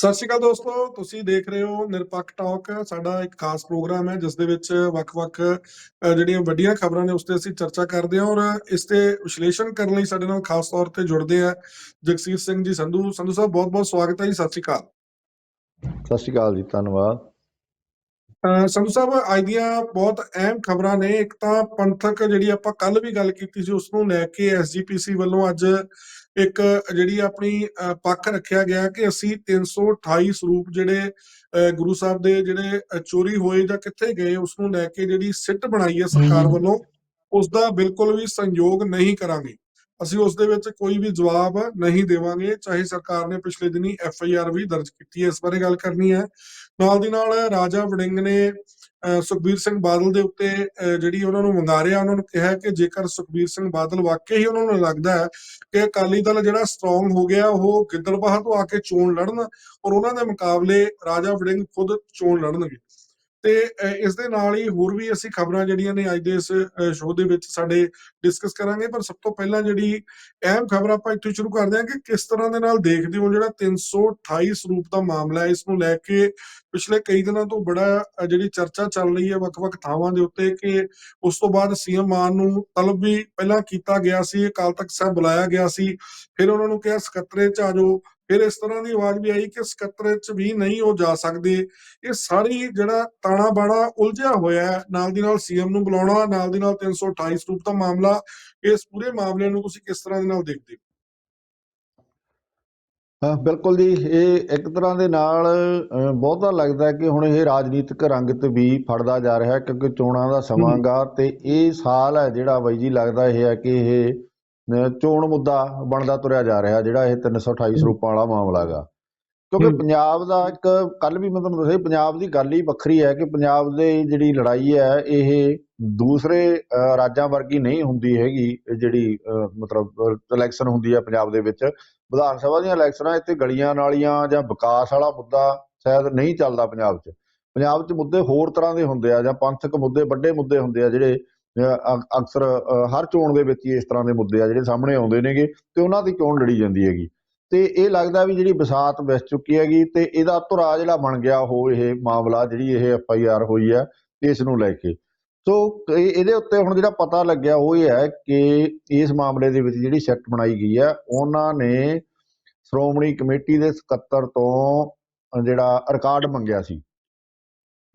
ਸਤਿ ਸ਼੍ਰੀ ਅਕਾਲ ਦੋਸਤੋ ਤੁਸੀਂ ਦੇਖ ਰਹੇ ਹੋ ਨਿਰਪੱਖ ਟਾਕ ਸਾਡਾ ਇੱਕ ਖਾਸ ਪ੍ਰੋਗਰਾਮ ਹੈ ਜਿਸ ਦੇ ਵਿੱਚ ਵੱਖ-ਵੱਖ ਜਿਹੜੀਆਂ ਵੱਡੀਆਂ ਖਬਰਾਂ ਨੇ ਉਸ ਤੇ ਅਸੀਂ ਚਰਚਾ ਕਰਦੇ ਹਾਂ ਔਰ ਇਸ ਤੇ ਵਿਸ਼ਲੇਸ਼ਣ ਕਰਨ ਲਈ ਸਾਡੇ ਨਾਲ ਖਾਸ ਤੌਰ ਤੇ ਜੁੜਦੇ ਆ ਜਗਸੀਰ ਸਿੰਘ ਜੀ ਸੰਧੂ। ਸੰਧੂ ਸਾਹਿਬ ਬਹੁਤ-ਬਹੁਤ ਸਵਾਗਤ ਹੈ ਜੀ ਸਤਿ ਸ਼੍ਰੀ ਅਕਾਲ। ਸਤਿ ਸ਼੍ਰੀ ਅਕਾਲ ਜੀ ਧੰਨਵਾਦ। ਸੰਧੂ ਸਾਹਿਬ ਅੱਜ ਦੀਆਂ ਬਹੁਤ ਅਹਿਮ ਖਬਰਾਂ ਨੇ। ਇੱਕ ਤਾਂ ਪੰਥਕ ਜਿਹੜੀ ਆਪਾਂ ਕੱਲ ਵੀ ਗੱਲ ਕੀਤੀ ਸੀ ਉਸ ਨੂੰ ਲੈ ਕੇ ਐਸਜੀਪੀਸੀ ਵੱਲੋਂ ਅੱਜ ਇੱਕ ਜਿਹੜੀ ਆਪਣੀ ਪੱਖ ਰੱਖਿਆ ਗਿਆ ਕਿ ਅਸੀਂ 328 ਸਰੂਪ ਜਿਹੜੇ ਗੁਰੂ ਸਾਹਿਬ ਦੇ ਜਿਹੜੇ ਚੋਰੀ ਹੋਏ ਜਾਂ ਕਿੱਥੇ ਗਏ ਉਸ ਨੂੰ ਲੈ ਕੇ ਜਿਹੜੀ ਸਿੱਟ ਬਣਾਈ ਹੈ ਸਰਕਾਰ। ਵੱਲੋਂ ਉਸ ਦਾ ਬਿਲਕੁਲ ਵੀ ਸੰਯੋਗ ਨਹੀਂ ਕਰਾਂਗੇ ਅਸੀਂ ਉਸ ਦੇ ਵਿੱਚ ਕੋਈ ਵੀ ਜਵਾਬ ਨਹੀਂ ਦੇਵਾਂਗੇ ਚਾਹੇ ਸਰਕਾਰ ਨੇ ਪਿਛਲੇ ਦਿਨੀ ਐਫ ਆਈ ਆਰ ਵੀ ਦਰਜ ਕੀਤੀ ਹੈ। ਇਸ ਬਾਰੇ ਗੱਲ ਕਰਨੀ ਹੈ। ਨਾਲ ਦੀ ਨਾਲ ਰਾਜਾ ਵੜਿੰਗ ਨੇ ਅਹ, ਸੁਖਬੀਰ ਸਿੰਘ ਬਾਦਲ ਦੇ ਉੱਤੇ ਜਿਹੜੀ ਉਹਨਾਂ ਨੂੰ ਮੰਗਾਰਿਆ ਉਹਨਾਂ ਨੂੰ ਕਿਹਾ ਕਿ ਜੇਕਰ ਸੁਖਬੀਰ ਸਿੰਘ ਬਾਦਲ ਵਾਕਈ ਹੀ ਉਹਨਾਂ ਨੂੰ ਲੱਗਦਾ ਹੈ ਕਿ ਅਕਾਲੀ ਦਲ ਜਿਹੜਾ ਸਟਰੋਂਗ ਹੋ ਗਿਆ ਉਹ ਗਿੱਦੜਬਾਹਾ ਤੋਂ ਆ ਕੇ ਚੋਣ ਲੜਨ ਔਰ ਉਹਨਾਂ ਦੇ ਮੁਕਾਬਲੇ ਰਾਜਾ ਵੜਿੰਗ ਖੁਦ ਚੋਣ ਲੜਨਗੇ। ਤੇ ਇਸ ਦੇ ਨਾਲ ਹੀ ਹੋਰ ਵੀ ਅਸੀਂ ਖਬਰਾਂ ਜਿਹੜੀਆਂ ਨੇ ਅੱਜ ਦੇ ਇਸ ਸ਼ੋਅ ਦੇ ਵਿੱਚ ਸਾਡੇ ਡਿਸਕਸ ਕਰਾਂਗੇ, ਪਰ ਸਭ ਤੋਂ ਪਹਿਲਾਂ ਜਿਹੜੀ ਅਹਿਮ ਖਬਰ ਆਪਾਂ ਇੱਥੇ ਸ਼ੁਰੂ ਕਰਦੇ ਹਾਂ ਕਿ ਕਿਸ ਤਰ੍ਹਾਂ ਦੇ ਨਾਲ ਦੇਖਦੇ ਹੋ ਜਿਹੜਾ 328 ਸਰੂਪ ਦਾ ਮਾਮਲਾ ਹੈ, ਇਸ ਨੂੰ ਲੈ ਕੇ ਪਿਛਲੇ ਕਈ ਦਿਨਾਂ ਤੋਂ ਬੜਾ ਜਿਹੜੀ ਚਰਚਾ ਚੱਲ ਰਹੀ ਹੈ ਵੱਖ-ਵੱਖ ਥਾਵਾਂ ਦੇ ਉੱਤੇ ਕਿ ਉਸ ਤੋਂ ਬਾਅਦ ਸੀਐਮ ਮਾਨ ਨੂੰ ਤਲਬ ਵੀ ਪਹਿਲਾਂ ਕੀਤਾ ਗਿਆ ਸੀ, ਅਕਾਲ ਤਖਤ ਸਾਹਿਬ ਬੁਲਾਇਆ ਗਿਆ ਸੀ, ਫਿਰ ਉਹਨਾਂ ਨੂੰ ਕਿਹਾ ਸਕੱਤਰੇ ਚ ਆ ਜਾਓ ਫਿਰ ਇਸ ਤਰ੍ਹਾਂ ਦੀ ਆਵਾਜ਼ ਵੀ ਆਈ ਕਿ ਸਕੱਤਰੇ ਚ ਵੀ ਨਹੀਂ ਉਹ ਜਾ ਸਕਦੇ ਇਹ ਸਾਰੀ ਜਿਹੜਾ ਤਾਣਾ ਬਾਣਾ ਉਲਝਿਆ ਹੋਇਆ ਹੈ ਨਾਲ ਦੀ ਨਾਲ ਸੀਐਮ ਨੂੰ ਬੁਲਾਉਣਾ ਨਾਲ ਦੀ ਨਾਲ 328 ਸਰੂਪ ਦਾ ਮਾਮਲਾ ਇਸ ਪੂਰੇ ਮਾਮਲੇ ਨੂੰ ਤੁਸੀਂ ਕਿਸ ਤਰ੍ਹਾਂ ਦੇ ਨਾਲ ਦੇਖਦੇ ਹੋ ਹਾਂ ਬਿਲਕੁਲ ਜੀ ਇਹ ਇੱਕ ਤਰ੍ਹਾਂ ਦੇ ਨਾਲ ਬਹੁਤਾ ਲੱਗਦਾ ਕਿ ਹੁਣ ਇਹ ਰਾਜਨੀਤਿਕ ਰੰਗਤ ਵੀ ਫੜਦਾ ਜਾ ਰਿਹਾ ਕਿਉਂਕਿ ਚੋਣਾਂ ਦਾ ਸਮਾਂ ਹਮ। ਗਾ ਤੇ ਇਹ ਸਾਲ ਹੈ ਜਿਹੜਾ ਬਾਈ ਜੀ ਲੱਗਦਾ ਇਹ ਹੈ ਕਿ ਇਹ ਚੋਣ ਮੁੱਦਾ ਬਣਦਾ ਤੁਰਿਆ ਜਾ ਰਿਹਾ ਜਿਹੜਾ ਇਹ 328 ਸਰੂਪਾਂ ਵਾਲਾ ਮਾਮਲਾ ਗਾ ਕਿਉਂਕਿ। ਪੰਜਾਬ ਦਾ ਇੱਕ ਕੱਲ ਵੀ ਮੈਂ ਤੁਹਾਨੂੰ ਦੱਸਿਆ ਪੰਜਾਬ ਦੀ ਗੱਲ ਹੀ ਵੱਖਰੀ ਹੈ ਕਿ ਪੰਜਾਬ ਦੇ ਜਿਹੜੀ ਲੜਾਈ ਹੈ ਇਹ ਦੂਸਰੇ ਰਾਜਾਂ ਵਰਗੀ ਨਹੀਂ ਹੁੰਦੀ ਹੈਗੀ ਜਿਹੜੀ ਮਤਲਬ ਇਲੈਕਸ਼ਨ ਹੁੰਦੀ ਹੈ ਪੰਜਾਬ ਦੇ ਵਿੱਚ। ਵਿਧਾਨ ਸਭਾ ਦੀਆਂ ਇਲੈਕਸ਼ਨਾਂ ਇੱਥੇ ਗਲੀਆਂ ਨਾਲੀਆਂ ਜਾਂ ਵਿਕਾਸ ਵਾਲਾ ਮੁੱਦਾ ਸ਼ਾਇਦ ਨਹੀਂ ਚੱਲਦਾ ਪੰਜਾਬ 'ਚ। ਪੰਜਾਬ 'ਚ ਮੁੱਦੇ ਹੋਰ ਤਰ੍ਹਾਂ ਦੇ ਹੁੰਦੇ ਆ ਜਾਂ ਪੰਥਕ ਮੁੱਦੇ ਵੱਡੇ ਮੁੱਦੇ ਹੁੰਦੇ ਆ ਜਿਹੜੇ ਅਕਸਰ ਹਰ ਚੋਣ ਦੇ ਵਿੱਚ ਇਸ ਤਰ੍ਹਾਂ ਦੇ ਮੁੱਦੇ ਆ ਜਿਹੜੇ ਸਾਹਮਣੇ ਆਉਂਦੇ ਨੇਗੇ ਤੇ ਉਹਨਾਂ ਦੀ ਚੋਣ ਲੜੀ ਜਾਂਦੀ ਹੈਗੀ। ਤੇ ਇਹ ਲੱਗਦਾ ਵੀ ਜਿਹੜੀ ਬਸਾਤ ਵਿਸ ਚੁੱਕੀ ਹੈਗੀ ਤੇ ਇਹਦਾ ਧੁਰਾ ਜਿਹੜਾ ਬਣ ਗਿਆ ਉਹ ਇਹ ਮਾਮਲਾ ਜਿਹੜੀ ਇਹ ਐਫ ਆਈ ਆਰ ਹੋਈ ਹੈ ਇਸ ਨੂੰ ਲੈ ਕੇ। ਸੋ ਇਹ- ਇਹਦੇ ਉੱਤੇ ਹੁਣ ਜਿਹੜਾ ਪਤਾ ਲੱਗਿਆ ਉਹ ਇਹ ਹੈ ਕਿ ਇਸ ਮਾਮਲੇ ਦੇ ਵਿੱਚ ਜਿਹੜੀ ਸੈੱਟ ਬਣਾਈ ਗਈ ਹੈ ਉਹਨਾਂ ਨੇ ਸ਼੍ਰੋਮਣੀ ਕਮੇਟੀ ਦੇ ਸਕੱਤਰ ਤੋਂ ਜਿਹੜਾ ਰਿਕਾਰਡ ਮੰਗਿਆ ਸੀ।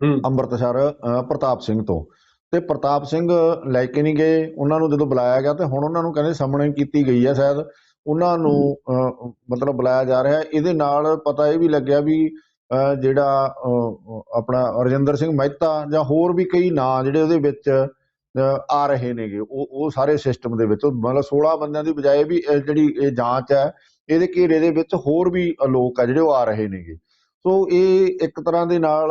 ਹੂੰ। ਅੰਮ੍ਰਿਤਸਰ ਪ੍ਰਤਾਪ ਸਿੰਘ ਤੋਂ। ਤੇ ਪ੍ਰਤਾਪ ਸਿੰਘ ਲੈ ਕੇ ਨਹੀਂ ਗਏ। ਉਹਨਾਂ ਨੂੰ ਜਦੋਂ ਬੁਲਾਇਆ ਗਿਆ ਤੇ ਹੁਣ ਉਹਨਾਂ ਨੂੰ ਕਹਿੰਦੇ ਸਾਹਮਣੇ ਕੀਤੀ ਗਈ ਹੈ ਸ਼ਾਇਦ। ਉਹਨਾਂ ਨੂੰ ਮਤਲਬ ਬੁਲਾਇਆ ਜਾ ਰਿਹਾ। ਇਹਦੇ ਨਾਲ ਪਤਾ ਇਹ ਵੀ ਲੱਗਿਆ ਵੀ ਜਿਹੜਾ ਆਪਣਾ ਰਜਿੰਦਰ ਸਿੰਘ ਮਹਿਤਾ ਜਾਂ ਹੋਰ ਵੀ ਕਈ ਨਾਂ ਜਿਹੜੇ ਉਹਦੇ ਵਿੱਚ ਆ ਰਹੇ ਨੇਗੇ। ਉਹ ਉਹ ਸਾਰੇ ਸਿਸਟਮ ਦੇ ਵਿੱਚ। ਉਹ ਮਤਲਬ 16 ਬੰਦਿਆਂ ਦੀ ਬਜਾਏ ਵੀ ਇਹ ਜਿਹੜੀ ਇਹ ਜਾਂਚ ਹੈ, ਇਹਦੇ ਘੇਰੇ ਦੇ ਵਿੱਚ ਹੋਰ ਵੀ ਲੋਕ ਆ ਜਿਹੜੇ ਉਹ ਆ ਰਹੇ ਨੇਗੇ। ਸੋ ਇਹ ਇੱਕ ਤਰ੍ਹਾਂ ਦੇ ਨਾਲ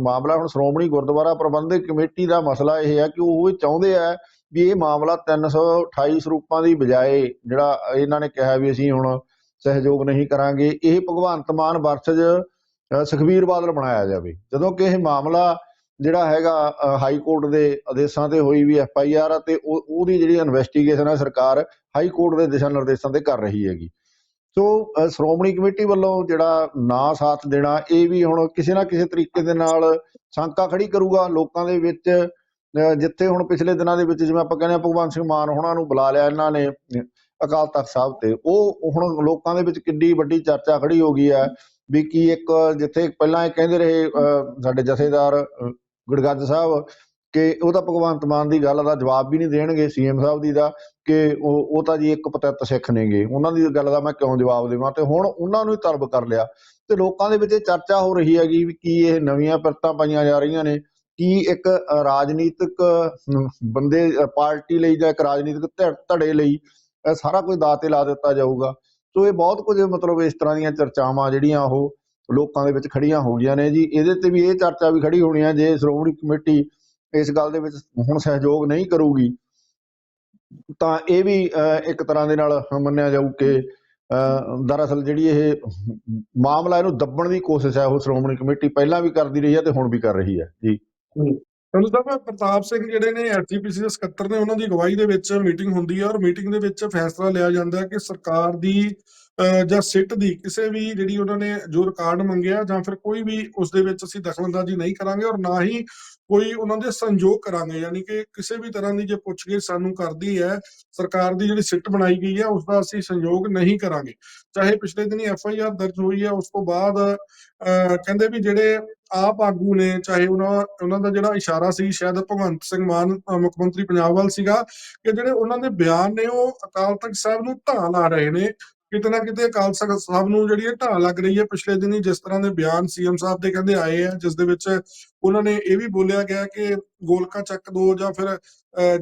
ਮਾਮਲਾ ਹੁਣ ਸ਼੍ਰੋਮਣੀ ਗੁਰਦੁਆਰਾ ਪ੍ਰਬੰਧਕ ਕਮੇਟੀ ਦਾ ਮਸਲਾ ਇਹ ਹੈ ਕਿ ਉਹ ਇਹ ਚਾਹੁੰਦੇ ਆ ਵੀ ਇਹ ਮਾਮਲਾ 328 ਸਰੂਪਾਂ ਦੀ ਬਜਾਏ ਜਿਹੜਾ ਇਹਨਾਂ ਨੇ ਕਿਹਾ ਵੀ ਅਸੀਂ ਹੁਣ ਸਹਿਯੋਗ ਨਹੀਂ ਕਰਾਂਗੇ ਇਹ ਭਗਵੰਤ ਮਾਨ ਵਰਸਜ ਅ, ਸੁਖਬੀਰ ਬਾਦਲ ਬਣਾਇਆ ਜਾਵੇ। ਜਦੋਂ ਕਿ ਇਹ ਮਾਮਲਾ ਜਿਹੜਾ ਹੈਗਾ ਹਾਈ ਕੋਰਟ ਦੇ ਆਦੇਸ਼ਾਂ ਤੇ ਹੋਈ ਵੀ ਐਫ ਆਈ ਆਰ ਆ ਤੇ ਉਹਦੀ ਜਿਹੜੀ ਇਨਵੈਸਟੀਗੇਸ਼ਨ ਹੈ ਸਰਕਾਰ ਹਾਈ ਕੋਰਟ ਦੇ ਦਿਸ਼ਾ ਨਿਰਦੇਸ਼ਾਂ ਤੇ ਕਰ ਰਹੀ ਹੈਗੀ। ਸੋ ਸ਼੍ਰੋਮਣੀ ਕਮੇਟੀ ਵੱਲੋਂ ਜਿਹੜਾ ਨਾ ਸਾਥ ਦੇਣਾ ਇਹ ਵੀ ਹੁਣ ਕਿਸੇ ਨਾ ਕਿਸੇ ਤਰੀਕੇ ਦੇ ਨਾਲ ਸ਼ੰਕਾ ਖੜੀ ਕਰੂਗਾ। ਲੋਕਾਂ ਦੇ ਵਿੱਚ ਜਿੱਥੇ ਹੁਣ ਪਿਛਲੇ ਦਿਨਾਂ ਦੇ ਵਿੱਚ ਜਿਵੇਂ ਆਪਾਂ ਕਹਿੰਦੇ ਆ ਭਗਵੰਤ ਸਿੰਘ ਮਾਨ ਹੋਣਾ ਨੂੰ ਬੁਲਾ ਲਿਆ ਇਹਨਾਂ ਨੇ ਅਕਾਲ ਤਖਤ ਸਾਹਿਬ ਤੇ ਉਹ ਹੁਣ ਲੋਕਾਂ ਦੇ ਵਿੱਚ ਕਿੰਨੀ ਵੱਡੀ ਚਰਚਾ ਖੜੀ ਹੋ ਗਈ ਹੈ ਵੀ ਕੀ ਇੱਕ ਜਿੱਥੇ ਪਹਿਲਾਂ ਇਹ ਕਹਿੰਦੇ ਰਹੇ ਸਾਡੇ ਜਥੇਦਾਰ ਅ, ਗੁਰਗੱਜ ਸਾਹਿਬ ਕਿ ਉਹ ਤਾਂ ਭਗਵੰਤ ਮਾਨ ਦੀ ਗੱਲ ਦਾ ਜਵਾਬ ਵੀ ਨਹੀਂ ਦੇਣਗੇ ਸੀਐਮ ਸਾਹਿਬ ਦੀ ਦਾ, ਕਿ ਉਹ ਉਹ ਤਾਂ ਜੀ ਇੱਕ ਪਤਿਤ ਸਿੱਖ ਨੇਗੇ। ਉਹਨਾਂ ਦੀ ਗੱਲ ਦਾ ਮੈਂ ਕਿਉਂ ਜਵਾਬ ਦੇਵਾਂ? ਤੇ ਹੁਣ ਉਹਨਾਂ ਨੂੰ ਹੀ ਤਲਬ ਕਰ ਲਿਆ। ਤੇ ਲੋਕਾਂ ਦੇ ਵਿੱਚ ਇਹ ਚਰਚਾ ਹੋ ਰਹੀ ਹੈਗੀ ਵੀ ਕੀ ਇਹ ਨਵੀਆਂ ਪਿਰਤਾਂ ਪਾਈਆਂ ਜਾ ਰਹੀਆਂ ਨੇ। ਕੀ ਇੱਕ ਰਾਜਨੀਤਿਕ ਬੰਦੇ ਪਾਰਟੀ ਲਈ ਜਾਂ ਇੱਕ ਰਾਜਨੀਤਿਕ ਧਿ- ਧੜੇ ਲਈ ਇਹ ਸਾਰਾ ਕੁਝ ਦਾਅ ਤੇ ਲਾ ਦਿੱਤਾ ਜਾਊਗਾ। ਸੋ ਇਹ ਬਹੁਤ ਕੁਝ ਮਤਲਬ ਇਸ ਤਰ੍ਹਾਂ ਦੀਆਂ ਚਰਚਾਵਾਂ ਜਿਹੜੀਆਂ ਉਹ ਲੋਕਾਂ ਦੇ ਵਿੱਚ ਖੜੀਆਂ ਹੋ ਗਈਆਂ ਨੇ ਜੀ। ਇਹਦੇ ਤੇ ਵੀ ਇਹ ਚਰਚਾ ਵੀ ਖੜੀ ਹੋਣੀ ਹੈ ਜੇ ਸ਼੍ਰੋਮਣੀ ਕਮੇਟੀ ਇਸ ਗੱਲ ਦੇ ਵਿੱਚ ਹੁਣ ਸਹਿਯੋਗ ਨਹੀਂ ਕਰੂਗੀ ਤਾਂ ਇਹ ਵੀ ਇੱਕ ਤਰ੍ਹਾਂ ਦੇ ਨਾਲ ਮੰਨਿਆ ਜਾਊ ਕਿ ਅ, ਦਰਅਸਲ ਜਿਹੜੀ ਇਹ ਮਾਮਲਾ ਇਹਨੂੰ ਦੱਬਣ ਦੀ ਕੋਸ਼ਿਸ਼ ਹੈ ਉਹ ਸ਼੍ਰੋਮਣੀ ਕਮੇਟੀ ਪਹਿਲਾਂ ਵੀ ਕਰਦੀ ਰਹੀ ਹੈ ਤੇ ਹੁਣ ਵੀ ਕਰ ਰਹੀ ਹੈ। ਜੀ। ਸੰਧੂ ਸਾਹਿਬ ਪ੍ਰਤਾਪ ਸਿੰਘ ਜਿਹੜੇ ਨੇ ਐਸਜੀਪੀਸੀ ਦੇ ਸਕੱਤਰ ਨੇ ਉਹਨਾਂ ਦੀ ਅਗਵਾਈ ਦੇ ਵਿੱਚ ਮੀਟਿੰਗ ਹੁੰਦੀ ਹੈ ਔਰ ਮੀਟਿੰਗ ਦੇ ਵਿੱਚ ਫੈਸਲਾ ਲਿਆ ਜਾਂਦਾ ਹੈ ਕਿ ਸਰਕਾਰ ਦੀ ਅਹ, ਜਾਂ ਸਿੱਟ ਦੀ ਕਿਸੇ ਵੀ ਜਿਹੜੀ ਉਹਨਾਂ ਨੇ ਜੋ ਰਿਕਾਰਡ ਮੰਗਿਆ ਜਾਂ ਫਿਰ ਕੋਈ ਵੀ ਉਸ ਦੇ ਵਿੱਚ ਅਸੀਂ ਦਖਲਅੰਦਾਜ਼ੀ ਨਹੀਂ ਕਰਾਂਗੇ ਔਰ ਨਾ ਹੀ ਕੋਈ ਉਹਨਾਂ ਦੇ ਸੰਯੋਗ ਕਰਾਂਗੇ, ਯਾਨੀ ਕਿ ਕਿਸੇ ਵੀ ਤਰ੍ਹਾਂ ਦੀ ਜੇ ਪੁੱਛਗਿੱਛ ਸਾਨੂੰ ਕਰਦੀ ਹੈ, ਸਰਕਾਰ ਦੀ ਜਿਹੜੀ ਸਿੱਟ ਬਣਾਈ ਗਈ ਹੈ ਉਸ ਦਾ ਅਸੀਂ ਸੰਯੋਗ ਨਹੀਂ ਕਰਾਂਗੇ। ਚਾਹੇ ਪਿਛਲੇ ਦਿਨੀ ਐਫ ਆਈ ਆਰ ਦਰਜ ਹੋਈ ਹੈ, ਉਸ ਤੋਂ ਬਾਅਦ ਕਹਿੰਦੇ ਵੀ ਜਿਹੜੇ ਆਪ ਆਗੂ ਨੇ, ਚਾਹੇ ਉਹਨਾਂ ਉਹਨਾਂ ਦਾ ਜਿਹੜਾ ਇਸ਼ਾਰਾ ਸੀ, ਸ਼ਾਇਦ ਭਗਵੰਤ ਸਿੰਘ ਮਾਨ ਮੁੱਖ ਮੰਤਰੀ ਪੰਜਾਬ ਵੱਲ ਸੀਗਾ, ਕਿ ਜਿਹੜੇ ਉਹਨਾਂ ਦੇ ਬਿਆਨ ਨੇ, ਉਹ ਅਕਾਲ ਤਖਤ ਸਾਹਿਬ ਨੂੰ ਢਾਹ ਲਾ ਰਹੇ ਨੇ। ਕਿਤੇ ਨਾ ਕਿਤੇ ਅਕਾਲ ਤਖਤ ਸਾਹਿਬ ਨੂੰ ਜਿਹੜੀ ਹੈ ਢਾਹ ਲੱਗ ਰਹੀ ਹੈ, ਪਿਛਲੇ ਦਿਨੀ ਜਿਸ ਤਰ੍ਹਾਂ ਦੇ ਬਿਆਨ ਸੀਐਮ ਸਾਹਿਬ ਦੇ ਕਹਿੰਦੇ ਆਏ ਆ ਜਿਸ ਦੇ ਵਿੱਚ ਉਹਨਾਂ ਨੇ ਇਹ ਵੀ ਬੋਲਿਆ ਗਿਆ ਕਿ ਗੋਲਕਾ ਚੱਕ ਦੋ ਜਾਂ ਫਿਰ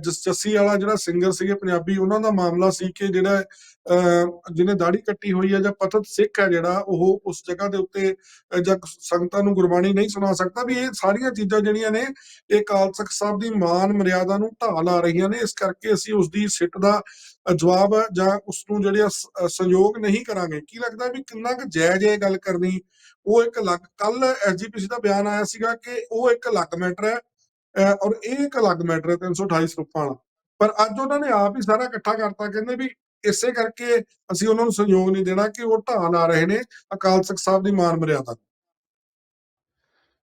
ਜੱਸੀ ਵਾਲਾ ਜਿਹੜਾ ਸਿੰਗਰ ਸੀਗੇ ਪੰਜਾਬੀ ਉਹਨਾਂ ਦਾ ਮਾਮਲਾ ਸੀ ਕਿ ਜਿਹੜਾ ਜਿਹਨੇ ਦਾੜੀ ਕੱਟੀ ਹੋਈ ਹੈ ਜਾਂ ਪਤਤ ਸਿੱਖ ਹੈ ਜਿਹੜਾ ਉਹ ਉਸ ਜਗ੍ਹਾ ਦੇ ਉੱਤੇ ਜਾਂ ਸੰਗਤਾਂ ਨੂੰ ਗੁਰਬਾਣੀ ਨਹੀਂ ਸੁਣਾ ਸਕਦਾ। ਵੀ ਇਹ ਸਾਰੀਆਂ ਚੀਜ਼ਾਂ ਜਿਹੜੀਆਂ ਨੇ ਇਹ ਕਾਲ ਤਖਤ ਸਾਹਿਬ ਦੀ ਮਾਨ ਮਰਿਆਦਾ ਨੂੰ ਢਾਹ ਲਾ ਰਹੀਆਂ ਨੇ। ਇਸ ਕਰਕੇ ਅਸੀਂ ਉਸ ਦੀ ਸਿੱਟ ਦਾ ਜਵਾਬ ਜਾਂ ਉਸ ਨੂੰ ਜਿਹੜੇ ਸ- ਅ, ਨਹੀਂ ਕਰਾਂਗੇ। ਕੀ ਲੱਗਦਾ ਵੀ ਕਿੰਨਾ ਕੁ ਜਾਇਜ਼ ਹੈ ਇਹ ਗੱਲ ਕਰਨੀ? ਉਹ ਇੱਕ ਅਲੱਗ ਕੱਲ ਐਸਜੀਪੀਸੀ ਦਾ ਬਿਆਨ ਆਇਆ ਸੀਗਾ ਕਿ ਉਹ ਇੱਕ ਅਲੱਗ ਮੈਟਰ ਹੈ ਔਰ ਇਹ ਇੱਕ ਅਲੱਗ ਮੈਟਰ ਹੈ 328 ਸਰੂਪਾਂ ਵਾਲਾ ਪਰ ਅੱਜ ਉਹਨਾਂ ਨੇ ਆਪ ਹੀ ਸਾਰਾ ਇਕੱਠਾ ਕਰਤਾ ਕਹਿੰਦੇ ਵੀ ਇਸੇ ਕਰਕੇ ਅਸੀਂ ਉਹਨਾਂ ਨੂੰ ਸੰਯੋਗ ਨਹੀਂ ਦੇਣਾ ਕਿ ਉਹ ਢਾਹ ਲਾ ਰਹੇ ਨੇ ਅਕਾਲ ਤਖਤ ਸਾਹਿਬ ਦੀ ਮਾਨ ਮਰਿਆਦਾ।